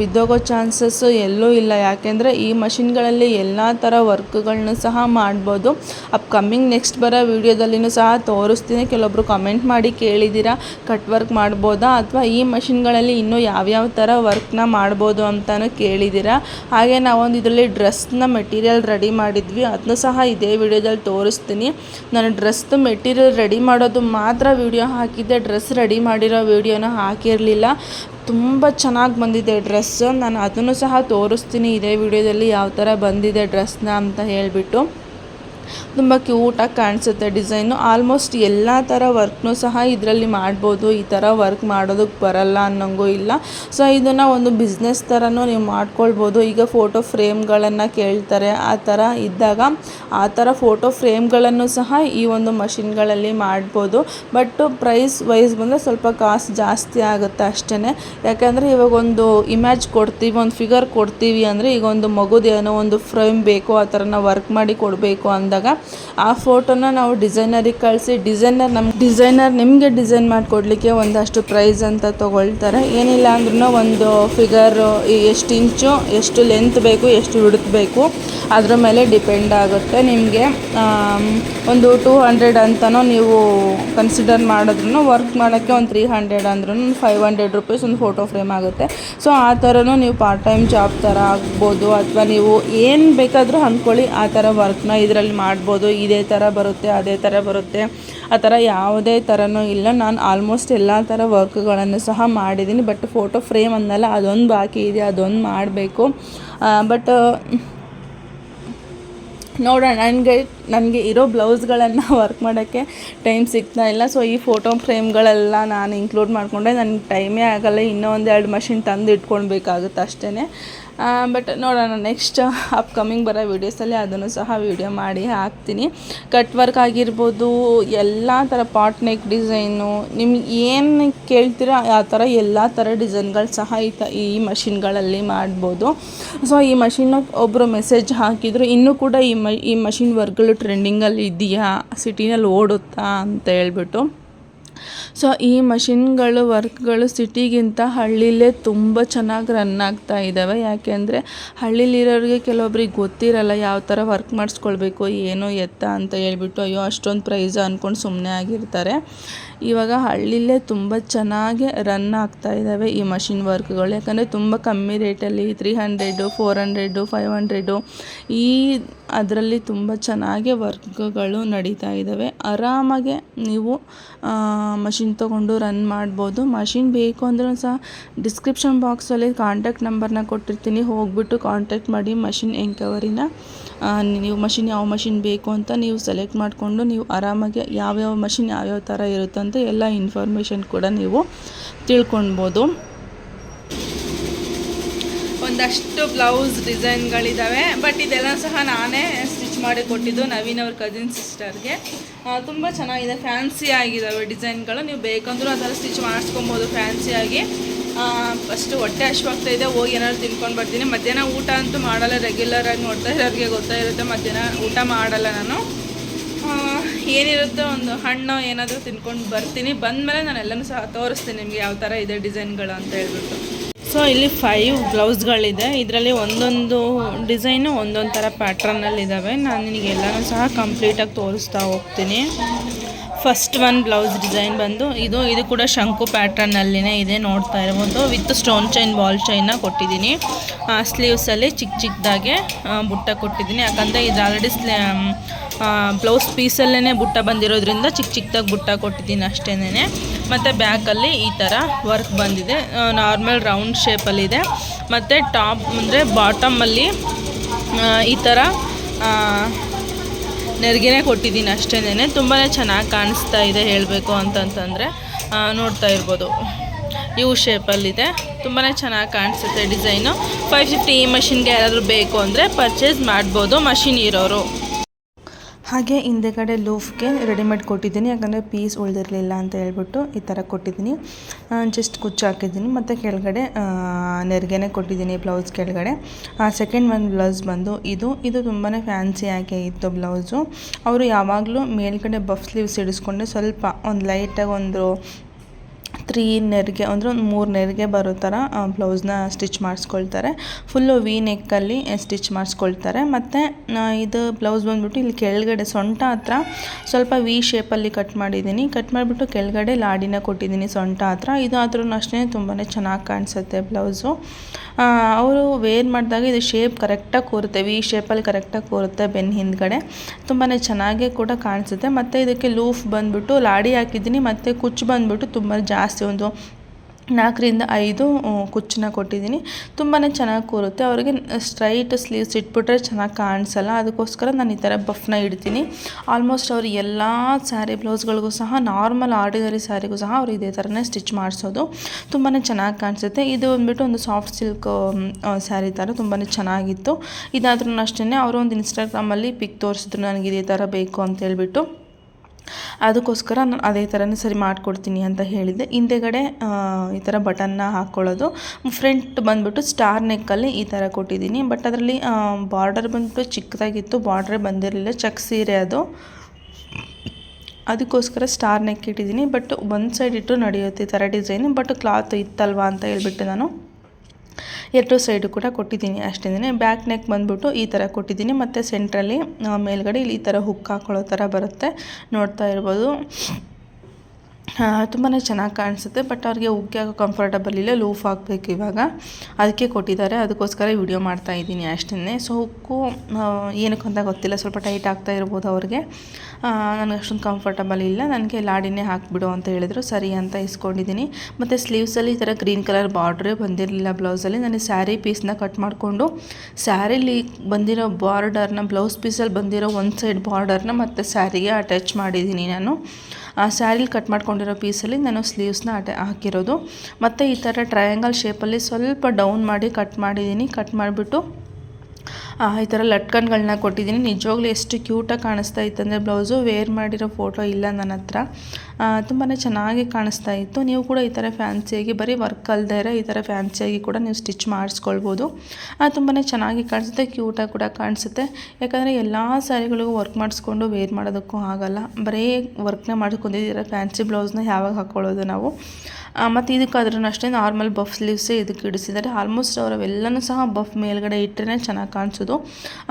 ಬಿದ್ದೋಗೋ ಚಾನ್ಸಸ್ಸು ಎಲ್ಲೂ ಇಲ್ಲ. ಯಾಕೆಂದರೆ, ಈ ಮಷಿನ್ಗಳಲ್ಲಿ ಎಲ್ಲ ಥರ ವರ್ಕ್ಗಳನ್ನೂ ಸಹ ಮಾಡ್ಬೋದು. ಅಪ್ಕಮ್ಮಿಂಗ್ ನೆಕ್ಸ್ಟ್ ಬರೋ ವೀಡಿಯೋದಲ್ಲಿನೂ ಸಹ ತೋರಿಸ್ತೀನಿ. ಕೆಲವೊಬ್ರು ಕಮೆಂಟ್ ಮಾಡಿ ಕೇಳಿದ್ದೀರಾ ಕಟ್ ವರ್ಕ್ ಮಾಡ್ಬೋದಾ, ಅಥವಾ ಈ ಮಷಿನ್ಗಳಲ್ಲಿ ಇನ್ನೂ ಯಾವ್ಯಾವ ಥರ ವರ್ಕ್ನ ಮಾಡ್ಬೋದು ಅಂತಲೂ ಕೇಳಿದ್ದೀರಾ ಹಾಗೆ ನಾವೊಂದು ಇದರಲ್ಲಿ ಡ್ರೆಸ್ನ ಮೆಟೀರಿಯಲ್ ರೆಡಿ ಮಾಡಿದ್ವಿ. ಅದನ್ನು ಸಹ ಇದೇ ವಿಡಿಯೋದಲ್ಲಿ ತೋರಿಸ್ತೀನಿ. ನಾನು ಡ್ರೆಸ್ದು ಮೆಟೀರಿಯಲ್ ರೆಡಿ ಮಾಡೋದು ಮಾತ್ರ ವಿಡಿಯೋ ಹಾಕಿದ್ದೆ. ಡ್ರೆಸ್ ರೆಡಿ ಮಾಡಿರೋ ವಿಡಿಯೋನ ಹಾಕಿರಲಿಲ್ಲ. ತುಂಬ ಚೆನ್ನಾಗಿ ಬಂದಿದೆ ಡ್ರೆಸ್ಸು ನಾನು ಅದನ್ನು ಸಹ ತೋರಿಸ್ತೀನಿ. ಇದೇ ವಿಡಿಯೋದಲ್ಲಿ ಯಾವ ಥರ ಬಂದಿದೆ ಡ್ರೆಸ್ನ ಅಂತ ಹೇಳಿಬಿಟ್ಟು. ತುಂಬ ಕ್ಯೂಟಾಗಿ ಕಾಣಿಸುತ್ತೆ ಡಿಸೈನು. ಆಲ್ಮೋಸ್ಟ್ ಎಲ್ಲ ಥರ ವರ್ಕ್ನೂ ಸಹ ಇದರಲ್ಲಿ ಮಾಡ್ಬೋದು. ಈ ಥರ ವರ್ಕ್ ಮಾಡೋದಕ್ಕೆ ಬರಲ್ಲ ಅನ್ನೋಂಗೂ ಇಲ್ಲ. ಸೊ ಇದನ್ನು ಒಂದು ಬಿಸ್ನೆಸ್ ಥರನೂ ನೀವು ಮಾಡ್ಕೊಳ್ಬೋದು. ಈಗ ಫೋಟೋ ಫ್ರೇಮ್ಗಳನ್ನು ಕೇಳ್ತಾರೆ. ಆ ಥರ ಇದ್ದಾಗ ಆ ಥರ ಫೋಟೋ ಫ್ರೇಮ್ಗಳನ್ನು ಸಹ ಈ ಒಂದು ಮಷಿನ್ಗಳಲ್ಲಿ ಮಾಡ್ಬೋದು. ಬಟ್ ಪ್ರೈಸ್ ವೈಸ್ ಬಂದರೆ ಸ್ವಲ್ಪ ಕಾಸ್ಟ್ ಜಾಸ್ತಿ ಆಗುತ್ತೆ ಅಷ್ಟೇ ಯಾಕೆಂದರೆ ಇವಾಗ ಒಂದು ಇಮ್ಯಾಜ್ ಕೊಡ್ತೀವಿ, ಒಂದು ಫಿಗರ್ ಕೊಡ್ತೀವಿ ಅಂದರೆ ಈಗ ಒಂದು ಮಗುದೇನೋ ಒಂದು ಫ್ರೇಮ್ ಬೇಕು, ಆ ಥರ ವರ್ಕ್ ಮಾಡಿ ಕೊಡಬೇಕು ಅಂದಾಗ ಆ ಫೋಟೋನ ನಾವು ಡಿಸೈನರಿಗೆ ಕಳಿಸಿ, ಡಿಸೈನರ್ ನಮ್ಮ ಡಿಸೈನರ್ ನಿಮಗೆ ಡಿಸೈನ್ ಮಾಡಿಕೊಡ್ಲಿಕ್ಕೆ ಒಂದಷ್ಟು ಪ್ರೈಸ್ ಅಂತ ತೊಗೊಳ್ತಾರೆ. ಏನಿಲ್ಲ ಅಂದ್ರೂ ಒಂದು ಫಿಗರ್ ಎಷ್ಟು ಇಂಚು, ಎಷ್ಟು ಲೆಂತ್ ಬೇಕು, ಎಷ್ಟು ವಿಡ್ತ್ ಬೇಕು, ಅದ್ರ ಮೇಲೆ ಡಿಪೆಂಡ್ ಆಗುತ್ತೆ ನಿಮಗೆ. ಒಂದು ಟೂ ಹಂಡ್ರೆಡ್ ಅಂತಲೂ ನೀವು ಕನ್ಸಿಡರ್ ಮಾಡಿದ್ರು ವರ್ಕ್ ಮಾಡೋಕ್ಕೆ ಒಂದು ತ್ರೀ ಹಂಡ್ರೆಡ್ ಅಂದ್ರೂ ಫೈವ್ ಹಂಡ್ರೆಡ್ ರುಪೀಸ್ ಒಂದು ಫೋಟೋ ಫ್ರೇಮ್ ಆಗುತ್ತೆ. ಸೊ, ಆ ಥರನೂ ನೀವು ಪಾರ್ಟ್ ಟೈಮ್ ಜಾಬ್ ಥರ ಆಗ್ಬೋದು, ಅಥವಾ ನೀವು ಏನು ಬೇಕಾದರೂ ಅಂದ್ಕೊಳ್ಳಿ, ಆ ಥರ ವರ್ಕ್ನ ಇದರಲ್ಲಿ ಮಾಡ್ಬೋದು, ಇದೇ ಥರ ಬರುತ್ತೆ, ಅದೇ ಥರ ಬರುತ್ತೆ. ಆ ಥರ ಯಾವುದೇ ಥರನೂ ಇಲ್ಲ. ನಾನು ಆಲ್ಮೋಸ್ಟ್ ಎಲ್ಲ ಥರ ವರ್ಕ್ಗಳನ್ನು ಸಹ ಮಾಡಿದ್ದೀನಿ ಬಟ್ ಫೋಟೋ ಫ್ರೇಮ್ ಅಂದಲ್ಲ ಅದೊಂದು ಬಾಕಿ ಇದೆ, ಅದೊಂದು ಮಾಡಬೇಕು. ಬಟ್ ನೋಡೋಣ. ನನಗೆ ನನಗೆ ಇರೋ ಬ್ಲೌಸ್ಗಳನ್ನು ವರ್ಕ್ ಮಾಡೋಕ್ಕೆ ಟೈಮ್ ಸಿಗ್ತಾ ಇಲ್ಲ. ಸೊ ಈ ಫೋಟೋ ಫ್ರೇಮ್ಗಳೆಲ್ಲ ನಾನು ಇನ್ಕ್ಲೂಡ್ ಮಾಡಿಕೊಂಡೆ. ನನಗೆ ಟೈಮೇ ಆಗಲ್ಲ. ಇನ್ನೂ ಒಂದೆರಡು ಮಷಿನ್ ತಂದು ಇಟ್ಕೊಳ್ಬೇಕಾಗುತ್ತೆ ಅಷ್ಟೇ ಬಟ್ ನೋಡೋಣ ನೆಕ್ಸ್ಟ್ ಅಪ್ಕಮಿಂಗ್ ಬರೋ ವೀಡಿಯೋಸಲ್ಲಿ ಅದನ್ನು ಸಹ ವೀಡಿಯೋ ಮಾಡಿ ಹಾಕ್ತೀನಿ. ಕಟ್ ವರ್ಕ್ ಆಗಿರ್ಬೋದು, ಎಲ್ಲ ಥರ ಪಾಟ್ ನೆಕ್ ಡಿಸೈನು ನಿಮ್ಗೆ ಏನು ಕೇಳ್ತೀರೋ, ಆ ಥರ ಎಲ್ಲ ಥರ ಡಿಸೈನ್ಗಳು ಸಹ ಈ ತ, ಈ ಮಷಿನ್ಗಳಲ್ಲಿ ಮಾಡ್ಬೋದು. ಸೊ ಈ ಮಷಿನ್ನ ಒಬ್ಬರು ಮೆಸೇಜ್ ಹಾಕಿದ್ರು, ಇನ್ನೂ ಕೂಡ ಈ ಮ, ಈ ಮಷಿನ್ ವರ್ಕ್ಗಳು ಟ್ರೆಂಡಿಂಗಲ್ಲಿ ಇದೆಯಾ ಸಿಟಿನಲ್ಲಿ ಓಡುತ್ತಾ ಅಂತ ಹೇಳ್ಬಿಟ್ಟು. ಸೊ ಈ ಮಷಿನ್ಗಳು, ವರ್ಕ್ಗಳು ಸಿಟಿಗಿಂತ ಹಳ್ಳಿಲೇ ತುಂಬ ಚೆನ್ನಾಗಿ ರನ್ ಆಗ್ತಾ ಇದ್ದಾವೆ ಯಾಕೆಂದರೆ ಹಳ್ಳಿಲಿರೋರಿಗೆ ಕೆಲವೊಬ್ರಿಗೆ ಗೊತ್ತಿರಲ್ಲ ಯಾವ ಥರ ವರ್ಕ್ ಮಾಡಿಸ್ಕೊಳ್ಬೇಕು, ಏನು ಎತ್ತ ಅಂತ ಹೇಳ್ಬಿಟ್ಟು, ಅಯ್ಯೋ, ಅಷ್ಟೊಂದು ಪ್ರೈಸ್ ಅಂದ್ಕೊಂಡು ಸುಮ್ಮನೆ ಆಗಿರ್ತಾರೆ. ಇವಾಗ ಹಳ್ಳಿಲೇ ತುಂಬ ಚೆನ್ನಾಗಿ ರನ್ ಆಗ್ತಾ ಇದ್ದಾವೆ ಈ ಮಷಿನ್ ವರ್ಕ್ಗಳು ಯಾಕಂದರೆ ತುಂಬ ಕಮ್ಮಿ ರೇಟಲ್ಲಿ three hundred four hundred five hundred ಈ ಅದರಲ್ಲಿ ತುಂಬ ಚೆನ್ನಾಗಿ ವರ್ಕ್ಗಳು ನಡೀತಾ ಇದ್ದಾವೆ ಆರಾಮಾಗೆ ನೀವು ಮಷಿನ್ ತೊಗೊಂಡು ರನ್ ಮಾಡ್ಬೋದು. ಮಷಿನ್ ಬೇಕು ಅಂದ್ರೂ ಸಹ ಡಿಸ್ಕ್ರಿಪ್ಷನ್ ಬಾಕ್ಸಲ್ಲಿ ಕಾಂಟ್ಯಾಕ್ಟ್ ನಂಬರ್ನ ಕೊಟ್ಟಿರ್ತೀನಿ. ಹೋಗ್ಬಿಟ್ಟು ಕಾಂಟ್ಯಾಕ್ಟ್ ಮಾಡಿ ಮಷಿನ್ ಎಂಕವರಿನ ನೀವು ಮಷಿನ್ ಯಾವ ಮಷಿನ್ ಬೇಕು ಅಂತ ನೀವು ಸೆಲೆಕ್ಟ್ ಮಾಡಿಕೊಂಡು ನೀವು ಆರಾಮಾಗಿ ಯಾವ್ಯಾವ ಮಷಿನ್ ಯಾವ್ಯಾವ ಥರ ಇರುತ್ತೆ ಅಂತ ಎಲ್ಲ ಇನ್ಫಾರ್ಮೇಷನ್ ಕೂಡ ನೀವು ತಿಳ್ಕೊಳ್ಬೋದು ಒಂದಷ್ಟು ಬ್ಲೌಸ್ ಡಿಸೈನ್ಗಳಿದ್ದಾವೆ ಬಟ್ ಇದೆಲ್ಲ ಸಹ ನಾನೇ ಸ್ಟಿಚ್ ಮಾಡಿ ಕೊಟ್ಟಿದ್ದು ನವೀನ್ ಅವ್ರ ಕಸಿನ್ ಸಿಸ್ಟರ್ಗೆ ತುಂಬ ಚೆನ್ನಾಗಿದೆ ಫ್ಯಾನ್ಸಿ ಆಗಿದ್ದಾವೆ ಡಿಸೈನ್ಗಳು ನೀವು ಬೇಕಂದ್ರೂ ಅದೆಲ್ಲ ಸ್ಟಿಚ್ ಮಾಡಿಸ್ಕೊಬೋದು ಫ್ಯಾನ್ಸಿಯಾಗಿ ಫಸ್ಟು ಹೊಟ್ಟೆ ಹಶ್ವಾಗ್ತಾ ಇದೆ, ಹೋಗಿ ಏನಾದ್ರು ತಿನ್ಕೊಂಡು ಬರ್ತೀನಿ. ಮಧ್ಯಾಹ್ನ ಊಟ ಅಂತೂ ಮಾಡಲ್ಲ ರೆಗ್ಯುಲರಾಗಿ ನೋಡ್ತಾ ಇರೋರಿಗೆ ಗೊತ್ತಾ ಇರುತ್ತೆ ಮಧ್ಯಾಹ್ನ ಊಟ ಮಾಡಲ್ಲ ನಾನು. ಏನಿರುತ್ತೋ ಒಂದು ಹಣ್ಣು ಏನಾದರೂ ತಿನ್ಕೊಂಡು ಬರ್ತೀನಿ. ಬಂದಮೇಲೆ ನಾನು ಎಲ್ಲನೂ ಸಹ ತೋರಿಸ್ತೀನಿ ನಿಮಗೆ ಯಾವ ಥರ ಇದೆ ಡಿಸೈನ್ಗಳು ಅಂತ ಹೇಳ್ಬಿಟ್ಟು. ಸೊ ಇಲ್ಲಿ ಫೈವ್ ಬ್ಲೌಸ್ಗಳಿದೆ. ಇದರಲ್ಲಿ ಒಂದೊಂದು ಡಿಸೈನು, ಒಂದೊಂದು ಥರ ಪ್ಯಾಟ್ರನ್ನಲ್ಲಿದ್ದಾವೆ ನಾನು ನಿನಗೆ ಎಲ್ಲನೂ ಸಹ ಕಂಪ್ಲೀಟಾಗಿ ತೋರಿಸ್ತಾ ಹೋಗ್ತೀನಿ. ಫಸ್ಟ್ ಒನ್ ಬ್ಲೌಸ್ ಡಿಸೈನ್ ಬಂದು, ಇದು ಇದು ಕೂಡ ಶಂಕು ಪ್ಯಾಟ್ರನ್ನಲ್ಲಿನೇ ಇದೆ, ನೋಡ್ತಾ ಇರ್ಬೋದು. ವಿತ್ ಸ್ಟೋನ್ ಚೈನ್ ಬಾಲ್ ಚೈನ್ನ ಕೊಟ್ಟಿದ್ದೀನಿ. ಸ್ಲೀವ್ಸಲ್ಲಿ ಚಿಕ್ಕ ಚಿಕ್ಕದಾಗೆ ಬುಟ್ಟ ಕೊಟ್ಟಿದ್ದೀನಿ. ಯಾಕಂದರೆ ಇದು ಆಲ್ರೆಡಿ ಸ್ಲೇ ಬ್ಲೌಸ್ ಪೀಸಲ್ಲೇ ಬುಟ್ಟ ಬಂದಿರೋದ್ರಿಂದ ಚಿಕ್ಕ ಚಿಕ್ಕದಾಗಿ ಬುಟ್ಟ ಕೊಟ್ಟಿದ್ದೀನಿ ಅಷ್ಟೇನೆ ಮತ್ತು ಬ್ಯಾಕಲ್ಲಿ ಈ ಥರ ವರ್ಕ್ ಬಂದಿದೆ. ನಾರ್ಮಲ್ ರೌಂಡ್ ಶೇಪಲ್ಲಿದೆ ಮತ್ತು ಟಾಪ್ ಅಂದರೆ ಬಾಟಮಲ್ಲಿ ಈ ಥರ ನೆರಿಗೆನೇ ಕೊಟ್ಟಿದ್ದೀನಿ ಅಷ್ಟೇನೆ ತುಂಬಾ ಚೆನ್ನಾಗಿ ಕಾಣಿಸ್ತಾ ಇದೆ ಹೇಳಬೇಕು ಅಂತಂತಂದರೆ ನೋಡ್ತಾ ಇರ್ಬೋದು. ಯು ಶೇಪಲ್ಲಿದೆ ತುಂಬಾ ಚೆನ್ನಾಗಿ ಕಾಣಿಸುತ್ತೆ ಡಿಸೈನು. ಫೈವ್ ಫಿಫ್ಟಿ ಈ ಮಷಿನ್ಗೆ ಯಾರಾದರೂ ಬೇಕು ಅಂದರೆ ಪರ್ಚೇಸ್ ಮಾಡ್ಬೋದು ಮಷಿನ್ ಇರೋರು. ಹಾಗೆ ಹಿಂದೆಗಡೆ ಲೂಫ್ಗೆ ರೆಡಿಮೇಡ್ ಕೊಟ್ಟಿದ್ದೀನಿ, ಯಾಕಂದರೆ ಪೀಸ್ ಉಳಿದಿರಲಿಲ್ಲ ಅಂತ ಹೇಳ್ಬಿಟ್ಟು ಈ ಥರ ಕೊಟ್ಟಿದ್ದೀನಿ. ಜಸ್ಟ್ ಕುಚ್ಚು ಹಾಕಿದ್ದೀನಿ, ಮತ್ತು ಕೆಳಗಡೆ ನೆರಿಗೆನೇ ಕೊಟ್ಟಿದ್ದೀನಿ ಬ್ಲೌಸ್ ಕೆಳಗಡೆ. ಸೆಕೆಂಡ್ ಒಂದು ಬ್ಲೌಸ್ ಬಂದು ಇದು. ಇದು ತುಂಬಾ ಫ್ಯಾನ್ಸಿಯಾಗಿ ಇತ್ತು ಬ್ಲೌಸು ಅವರು ಯಾವಾಗಲೂ ಮೇಲ್ಗಡೆ ಬಫ್ ಸ್ಲೀವ್ಸ್ ಇಡಿಸ್ಕೊಂಡು ಸ್ವಲ್ಪ ಒಂದು ಲೈಟಾಗಿ ಒಂದು ತ್ರೀ ನೆರಿಗೆ ಅಂದರೆ ಒಂದು ಮೂರು ನೆರಿಗೆ ಬರೋ ಥರ ಬ್ಲೌಸ್ನ ಸ್ಟಿಚ್ ಮಾಡಿಸ್ಕೊಳ್ತಾರೆ. ಫುಲ್ಲು ವಿ ನೆಕ್ಕಲ್ಲಿ ಸ್ಟಿಚ್ ಮಾಡಿಸ್ಕೊಳ್ತಾರೆ. ಮತ್ತು ಇದು ಬ್ಲೌಸ್ ಬಂದ್ಬಿಟ್ಟು ಇಲ್ಲಿ ಕೆಳಗಡೆ ಸೊಂಟ ಹತ್ರ ಸ್ವಲ್ಪ ವಿ ಶೇಪಲ್ಲಿ ಕಟ್ ಮಾಡಿದ್ದೀನಿ. ಕಟ್ ಮಾಡಿಬಿಟ್ಟು ಕೆಳಗಡೆ ಲಾಡಿನ ಕೊಟ್ಟಿದ್ದೀನಿ ಸೊಂಟ ಹತ್ರ. ಇದು ಆದ್ರೂ ಅಷ್ಟೇ ತುಂಬಾ ಚೆನ್ನಾಗಿ ಕಾಣಿಸುತ್ತೆ ಬ್ಲೌಸು ಅವರು ವೇರ್ ಮಾಡಿದಾಗ ಇದು ಶೇಪ್ ಕರೆಕ್ಟಾಗಿ ಕೂರುತ್ತೆ ವಿ ಶೇಪಲ್ಲಿ ಕರೆಕ್ಟಾಗಿ ಕೂರುತ್ತೆ ಬೆನ್ನ ಹಿಂದ್ಗಡೆ. ತುಂಬಾ ಚೆನ್ನಾಗೆ ಕೂಡ ಕಾಣಿಸುತ್ತೆ. ಮತ್ತು ಇದಕ್ಕೆ ಲೂಫ್ ಬಂದುಬಿಟ್ಟು ಲಾಡಿ ಹಾಕಿದ್ದೀನಿ, ಮತ್ತು ಕುಚ್ಚು ಬಂದುಬಿಟ್ಟು ತುಂಬ ಜಾಸ್ತಿ ಒಂದು ನಾಲ್ಕರಿಂದ ಐದು ಕುಚ್ಚನ್ನ ಕೊಟ್ಟಿದ್ದೀನಿ. ತುಂಬಾ ಚೆನ್ನಾಗಿ ಕೂರುತ್ತೆ. ಅವರಿಗೆ ಸ್ಟ್ರೈಟ್ ಸ್ಲೀವ್ಸ್ ಇಟ್ಬಿಟ್ರೆ ಚೆನ್ನಾಗಿ ಕಾಣಿಸಲ್ಲ. ಅದಕ್ಕೋಸ್ಕರ ನಾನು ಈ ಥರ ಬಫ್ನ ಇಡ್ತೀನಿ. ಆಲ್ಮೋಸ್ಟ್ ಅವರು ಎಲ್ಲ ಸ್ಯಾರಿ ಬ್ಲೌಸ್ಗಳಿಗೂ ಸಹ, ನಾರ್ಮಲ್ ಆರ್ಡಿನರಿ ಸ್ಯಾರಿಗೂ ಸಹ ಅವರು ಇದೇ ಥರನೇ ಸ್ಟಿಚ್ ಮಾಡಿಸೋದು. ತುಂಬಾ ಚೆನ್ನಾಗಿ ಕಾಣಿಸುತ್ತೆ. ಇದು ಬಂದ್ಬಿಟ್ಟು ಒಂದು ಸಾಫ್ಟ್ ಸಿಲ್ಕ್ ಸ್ಯಾರಿ ಥರ ತುಂಬಾ ಚೆನ್ನಾಗಿತ್ತು. ಇದಾದ್ರೂ ಅಷ್ಟೇ ಅವರು ಒಂದು ಇನ್ಸ್ಟಾಗ್ರಾಮಲ್ಲಿ ಪಿಕ್ ತೋರಿಸಿದ್ರು, ನನಗೆ ಇದೇ ಥರ ಬೇಕು ಅಂತ ಹೇಳ್ಬಿಟ್ಟು. ಅದಕ್ಕೋಸ್ಕರ ನಾನು ಅದೇ ಥರನೇ ಸರಿ ಮಾಡಿಕೊಡ್ತೀನಿ ಅಂತ ಹೇಳಿದ್ದೆ. ಹಿಂದೆಗಡೆ ಈ ಥರ ಬಟನ್ನ ಹಾಕ್ಕೊಳ್ಳೋದು ಫ್ರಂಟ್ ಬಂದುಬಿಟ್ಟು ಸ್ಟಾರ್ ನೆಕ್ಕಲ್ಲಿ ಈ ಥರ ಕೊಟ್ಟಿದ್ದೀನಿ. ಬಟ್ ಅದರಲ್ಲಿ ಬಾರ್ಡರ್ ಬಂದುಬಿಟ್ಟು ಚಿಕ್ಕದಾಗಿತ್ತು, ಬಾರ್ಡ್ರೇ ಬಂದಿರಲಿಲ್ಲ, ಚಕ್ ಸೀರೆ ಅದು. ಅದಕ್ಕೋಸ್ಕರ ಸ್ಟಾರ್ ನೆಕ್ ಇಟ್ಟಿದ್ದೀನಿ ಬಟ್ ಒಂದು ಸೈಡ್ ಇಟ್ಟು ನಡೆಯುತ್ತೆ ಈ ಥರ ಡಿಸೈನ್. ಬಟ್ ಕ್ಲಾತ್ ಇತ್ತಲ್ವಾ ಅಂತ ಹೇಳ್ಬಿಟ್ಟು ನಾನು. ಎರಡು ಸೈಡು ಕೂಡ ಕೊಟ್ಟಿದ್ದೀನಿ ಅಷ್ಟೇ ಬ್ಯಾಕ್ ನೆಕ್ ಬಂದುಬಿಟ್ಟು ಈ ಥರ ಕೊಟ್ಟಿದ್ದೀನಿ. ಮತ್ತು ಸೆಂಟ್ರಲ್ಲಿ ಮೇಲ್ಗಡೆ ಇಲ್ಲಿ ಈ ಥರ ಹುಕ್ ಹಾಕೊಳ್ಳೋ ಥರ ಬರುತ್ತೆ. ನೋಡ್ತಾ ಇರ್ಬೋದು. ತುಂಬಾ ಚೆನ್ನಾಗಿ ಕಾಣಿಸುತ್ತೆ ಬಟ್ ಅವ್ರಿಗೆ ಉಗ್ಗೆ ಆಗೋ ಕಂಫರ್ಟಬಲ್ ಇಲ್ಲ ಲೂಫ್ ಆಗಬೇಕು ಇವಾಗ. ಅದಕ್ಕೆ ಕೊಟ್ಟಿದ್ದಾರೆ, ಅದಕ್ಕೋಸ್ಕರ ವಿಡಿಯೋ ಮಾಡ್ತಾ ಇದ್ದೀನಿ ಅಷ್ಟನ್ನೇ. ಸೊ ಉಕ್ಕು ಏನಕ್ಕೆ ಅಂತ ಗೊತ್ತಿಲ್ಲ, ಸ್ವಲ್ಪ ಟೈಟ್ ಆಗ್ತಾ ಇರ್ಬೋದು ಅವ್ರಿಗೆ. ನನಗೆ ಅಷ್ಟೊಂದು ಕಂಫರ್ಟಬಲ್ ಇಲ್ಲ, ನನಗೆ ಲಾಡಿನೇ ಹಾಕಿಬಿಡು ಅಂತ ಹೇಳಿದ್ರು, ಸರಿ ಅಂತ ಇಸ್ಕೊಂಡಿದ್ದೀನಿ. ಮತ್ತು ಸ್ಲೀವ್ಸಲ್ಲಿ ಈ ಥರ ಗ್ರೀನ್ ಕಲರ್ ಬಾರ್ಡ್ರೇ ಬಂದಿರಲಿಲ್ಲ ಬ್ಲೌಸಲ್ಲಿ ನಾನು ಸ್ಯಾರಿ ಪೀಸ್ನ ಕಟ್ ಮಾಡಿಕೊಂಡು ಸ್ಯಾರಿಲಿ ಬಂದಿರೋ ಬಾರ್ಡರ್ನ ಬ್ಲೌಸ್ ಪೀಸಲ್ಲಿ ಬಂದಿರೋ ಒಂದು ಸೈಡ್ ಬಾರ್ಡರ್ನ ಮತ್ತು ಸ್ಯಾರಿಗೆ ಅಟ್ಯಾಚ್ ಮಾಡಿದ್ದೀನಿ ನಾನು. ಆ ಸ್ಯಾರಿಲಿ ಕಟ್ ಮಾಡ್ಕೊಂಡಿರೋ ಪೀಸಲ್ಲಿ ನಾನು ಸ್ಲೀವ್ಸ್ನ ಅಟೆ ಹಾಕಿರೋದು. ಮತ್ತು ಈ ಥರ ಟ್ರಯಾಂಗಲ್ ಶೇಪಲ್ಲಿ ಸ್ವಲ್ಪ ಡೌನ್ ಮಾಡಿ ಕಟ್ ಮಾಡಿದ್ದೀನಿ. ಕಟ್ ಮಾಡಿಬಿಟ್ಟು ಈ ಥರ ಲಟ್ಕನ್ಗಳನ್ನ ಕೊಟ್ಟಿದ್ದೀನಿ. ನಿಜವಾಗ್ಲೂ ಎಷ್ಟು ಕ್ಯೂಟಾಗಿ ಕಾಣಿಸ್ತಾ ಇತ್ತಂದರೆ ಬ್ಲೌಸು ವೇರ್ ಮಾಡಿರೋ ಫೋಟೋ ಇಲ್ಲ ನನ್ನ ಹತ್ರ. ತುಂಬಾ ಚೆನ್ನಾಗಿ ಕಾಣಿಸ್ತಾ ಇತ್ತು. ನೀವು ಕೂಡ ಈ ಥರ ಫ್ಯಾನ್ಸಿಯಾಗಿ ಬರೀ ವರ್ಕ್ ಅಲ್ಲದೆ ಇರೋ ಈ ಥರ ಫ್ಯಾನ್ಸಿಯಾಗಿ ಕೂಡ ನೀವು ಸ್ಟಿಚ್ ಮಾಡಿಸ್ಕೊಳ್ಬೋದು. ತುಂಬಾ ಚೆನ್ನಾಗಿ ಕಾಣಿಸುತ್ತೆ ಕ್ಯೂಟಾಗಿ ಕೂಡ ಕಾಣಿಸುತ್ತೆ. ಯಾಕಂದರೆ ಎಲ್ಲ ಸ್ಯಾರಿಗಳಿಗೂ ವರ್ಕ್ ಮಾಡಿಸ್ಕೊಂಡು ವೇರ್ ಮಾಡೋದಕ್ಕೂ ಆಗಲ್ಲ. ಬರೀ ವರ್ಕ್ನ ಮಾಡ್ಕೊಂಡಿದ್ದೀರ ಫ್ಯಾನ್ಸಿ ಬ್ಲೌಸ್ನ ಯಾವಾಗ ಹಾಕ್ಕೊಳ್ಳೋದು ನಾವು? ಮತ್ತು ಇದಕ್ಕಾದ್ರೂ ಅಷ್ಟೇ ನಾರ್ಮಲ್ ಬಫ್ ಸ್ಲೀವ್ಸೇ ಇದಕ್ಕೆ ಇಡಿಸಿದ್ದಾರೆ. ಆಲ್ಮೋಸ್ಟ್ ಅವರವೆಲ್ಲನೂ ಸಹ ಬಫ್ ಮೇಲ್ಗಡೆ ಇಟ್ಟರೆ ಚೆನ್ನಾಗಿ ಕಾಣಿಸೋದು.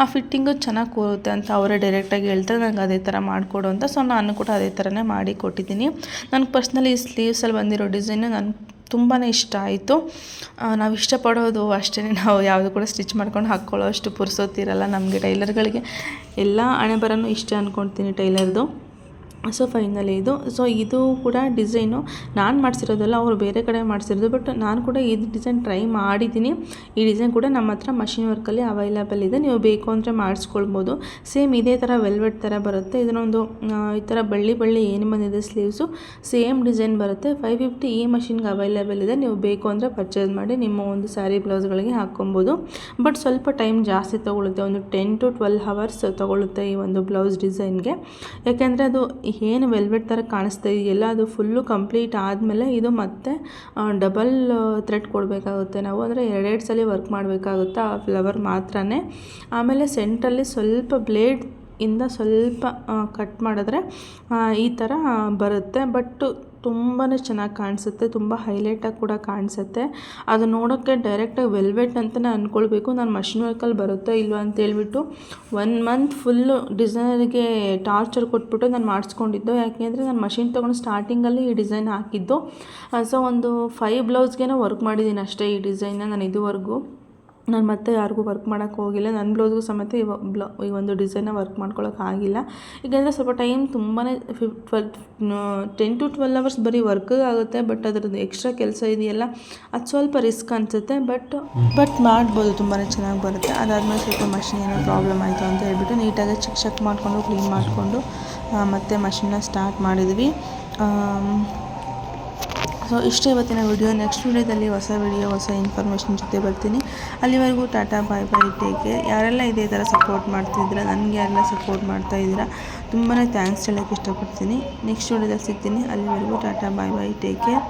ಆ ಫಿಟ್ಟಿಂಗು ಚೆನ್ನಾಗಿ ಕೂರುತ್ತೆ ಅಂತ ಅವರೇ ಡೈರೆಕ್ಟಾಗಿ ಹೇಳ್ತಾರೆ ನನಗೆ ಅದೇ ಥರ ಮಾಡಿಕೊಡು ಅಂತ. ಸೊ ನಾನು ಕೂಡ ಅದೇ ಥರನೇ ಮಾಡಿ ಕೊಟ್ಟಿದ್ದೀನಿ. ನನಗೆ ಪರ್ಸ್ನಲಿ ಈ ಸ್ಲೀವ್ಸಲ್ಲಿ ಬಂದಿರೋ ಡಿಸೈನು ನನಗೆ ತುಂಬಾ ಇಷ್ಟ ಆಯಿತು. ನಾವು ಇಷ್ಟಪಡೋದು ಅಷ್ಟೇ ನಾವು ಯಾವುದು ಕೂಡ ಸ್ಟಿಚ್ ಮಾಡ್ಕೊಂಡು ಹಾಕ್ಕೊಳ್ಳೋ ಅಷ್ಟು ಪುರ್ಸೋತಿರಲ್ಲ ನಮಗೆ ಟೈಲರ್ಗಳಿಗೆ. ಎಲ್ಲ ಹಣೆ ಬರೋನು ಇಷ್ಟ ಅಂದ್ಕೊಳ್ತೀನಿ ಟೈಲರ್ದು. ಸೊ ಫೈನಲಿ ಇದು. ಸೊ ಇದು ಕೂಡ ಡಿಸೈನು ನಾನು ಮಾಡಿಸಿರೋದಲ್ಲ ಅವರು ಬೇರೆ ಕಡೆ ಮಾಡಿಸಿರೋದು ಬಟ್ ನಾನು ಕೂಡ ಇದು ಡಿಸೈನ್ ಟ್ರೈ ಮಾಡಿದ್ದೀನಿ. ಈ ಡಿಸೈನ್ ಕೂಡ ನಮ್ಮ ಹತ್ರ ಮಷಿನ್ ವರ್ಕಲ್ಲಿ ಅವೈಲೇಬಲ್ ಇದೆ. ನೀವು ಬೇಕು ಅಂದರೆ ಮಾಡಿಸ್ಕೊಳ್ಬೋದು. ಸೇಮ್ ಇದೇ ಥರ ವೆಲ್ವೆಟ್ ಥರ ಬರುತ್ತೆ. ಇದನ್ನೊಂದು ಈ ಥರ ಬಳ್ಳಿ ಬಳ್ಳಿ ಏನು ಬಂದಿದೆ ಸ್ಲೀವ್ಸು ಸೇಮ್ ಡಿಸೈನ್ ಬರುತ್ತೆ. ಫೈವ್ ಫಿಫ್ಟಿ ಈ ಮಷಿನ್ಗೆ ಅವೈಲೇಬಲ್ ಇದೆ. ನೀವು ಬೇಕು ಅಂದರೆ ಪರ್ಚೇಸ್ ಮಾಡಿ, ನಿಮ್ಮ ಒಂದು ಸ್ಯಾರಿ ಬ್ಲೌಸ್ಗಳಿಗೆ ಹಾಕ್ಕೊಬೋದು ಬಟ್ ಸ್ವಲ್ಪ ಟೈಮ್ ಜಾಸ್ತಿ ತೊಗೊಳುತ್ತೆ. ಒಂದು ಟೆನ್ ಟು ಟ್ವೆಲ್ ಹವರ್ಸ್ ತೊಗೊಳುತ್ತೆ ಈ ಒಂದು ಬ್ಲೌಸ್ ಡಿಸೈನ್ಗೆ ಯಾಕೆಂದರೆ ಅದು ಏನು ವೆಲ್ವೆಟ್ ಥರ ಕಾಣಿಸ್ತಾ ಇದೆಯಲ್ಲ ಅದು ಫುಲ್ಲು ಕಂಪ್ಲೀಟ್ ಆದಮೇಲೆ ಇದು ಮತ್ತೆ ಡಬಲ್ ಥ್ರೆಡ್ ಕೊಡಬೇಕಾಗುತ್ತೆ. ನಾವು ಅಂದರೆ ಎರಡೆರಡು ಸಲ ವರ್ಕ್ ಮಾಡಬೇಕಾಗುತ್ತೆ ಆ ಫ್ಲವರ್ ಮಾತ್ರನೇ. ಆಮೇಲೆ ಸೆಂಟ್ರಲ್ಲಿ ಸ್ವಲ್ಪ ಬ್ಲೇಡ್ ಇಂದ ಸ್ವಲ್ಪ ಕಟ್ ಮಾಡಿದ್ರೆ ಈ ಥರ ಬರುತ್ತೆ. ಬಟ್ ತುಂಬಾ ಚೆನ್ನಾಗಿ ಕಾಣಿಸುತ್ತೆ, ತುಂಬ ಹೈಲೈಟಾಗಿ ಕೂಡ ಕಾಣಿಸುತ್ತೆ. ಅದು ನೋಡೋಕ್ಕೆ ಡೈರೆಕ್ಟಾಗಿ ವೆಲ್ವೆಟ್ ಅಂತಲೇ ಅಂದ್ಕೊಳ್ಬೇಕು ನಾನು ಮಷಿನ್ ವರ್ಕಲ್ಲಿ ಬರುತ್ತೋ ಇಲ್ವೋ ಅಂತ ಹೇಳ್ಬಿಟ್ಟು ಒನ್ ಮಂತ್ ಫುಲ್ಲು ಡಿಸೈನರ್ಗೆ ಟಾರ್ಚರ್ ಕೊಟ್ಬಿಟ್ಟು ನಾನು ಮಾಡಿಸ್ಕೊಂಡಿದ್ದು. ಯಾಕೆಂದರೆ ನಾನು ಮಷಿನ್ ತೊಗೊಂಡು ಸ್ಟಾರ್ಟಿಂಗಲ್ಲಿ ಈ ಡಿಸೈನ್ ಹಾಕಿದ್ದು. ಸೊ ಒಂದು ಫೈವ್ ಬ್ಲೌಸ್ಗೇನೋ ವರ್ಕ್ ಮಾಡಿದ್ದೀನಿ ಅಷ್ಟೇ ಈ ಡಿಸೈನ್ನ ನಾನು ಇದುವರೆಗೂ. ನಾನು ಮತ್ತೆ ಯಾರಿಗೂ ವರ್ಕ್ ಮಾಡೋಕ್ಕೆ ಹೋಗಿಲ್ಲ. ನನ್ನ ಬ್ಲೌಸ್ಗೂ ಸಮೇತ ಇವ ಬ್ಲೌ, ಈ ಒಂದು ಡಿಸೈನ್ನ ವರ್ಕ್ ಮಾಡ್ಕೊಳಕ್ಕೆ ಆಗಿಲ್ಲ. ಏಕೆಂದರೆ ಸ್ವಲ್ಪ ಟೈಮ್ ತುಂಬಾ ಫಿಫ್ ಟೆನ್ ಟು ಟ್ವೆಲ್ ಅವರ್ಸ್ ಬರೀ ವರ್ಕ್ ಆಗುತ್ತೆ. ಬಟ್ ಅದರದ್ದು ಎಕ್ಸ್ಟ್ರಾ ಕೆಲಸ ಇದೆಯಲ್ಲ, ಅದು ಸ್ವಲ್ಪ ರಿಸ್ಕ್ ಅನಿಸುತ್ತೆ. ಬಟ್ ಬಟ್ ಮಾಡ್ಬೋದು ತುಂಬಾ ಚೆನ್ನಾಗಿ ಬರುತ್ತೆ. ಅದಾದಮೇಲೆ ಸ್ವಲ್ಪ ಮಷಿನ್ ಏನೋ ಪ್ರಾಬ್ಲಮ್ ಆಯಿತು ಅಂತ ಹೇಳ್ಬಿಟ್ಟು ನೀಟಾಗಿ ಚೆಕ್ ಚೆಕ್ ಮಾಡಿಕೊಂಡು ಕ್ಲೀನ್ ಮಾಡಿಕೊಂಡು ಮತ್ತೆ ಮಷಿನ್ನ ಸ್ಟಾರ್ಟ್ ಮಾಡಿದ್ವಿ. ಸೊ ಇಷ್ಟೇ ಇವತ್ತಿನ ವಿಡಿಯೋ ನೆಕ್ಸ್ಟ್ ವಿಡಿಯೋದಲ್ಲಿ ಹೊಸ ವಿಡಿಯೋ ಹೊಸ ಇನ್ಫಾರ್ಮೇಷನ್ ಜೊತೆ ಬರ್ತೀನಿ. ಅಲ್ಲಿವರೆಗೂ tata, bye bye take care ಯಾರೆಲ್ಲ ಇದೇ ಥರ ಸಪೋರ್ಟ್ ಮಾಡ್ತಿದ್ದೀರಾ, ನನಗೆ ಯಾರೆಲ್ಲ ಸಪೋರ್ಟ್ ಮಾಡ್ತಾ ಇದ್ದೀರಾ ತುಂಬಾ ಥ್ಯಾಂಕ್ಸ್ ಹೇಳೋಕ್ಕೆ ಇಷ್ಟಪಡ್ತೀನಿ. ನೆಕ್ಸ್ಟ್ ವಿಡಿಯೋದಲ್ಲಿ ಸಿಗ್ತೀನಿ. ಅಲ್ಲಿವರೆಗೂ tata, bye bye take care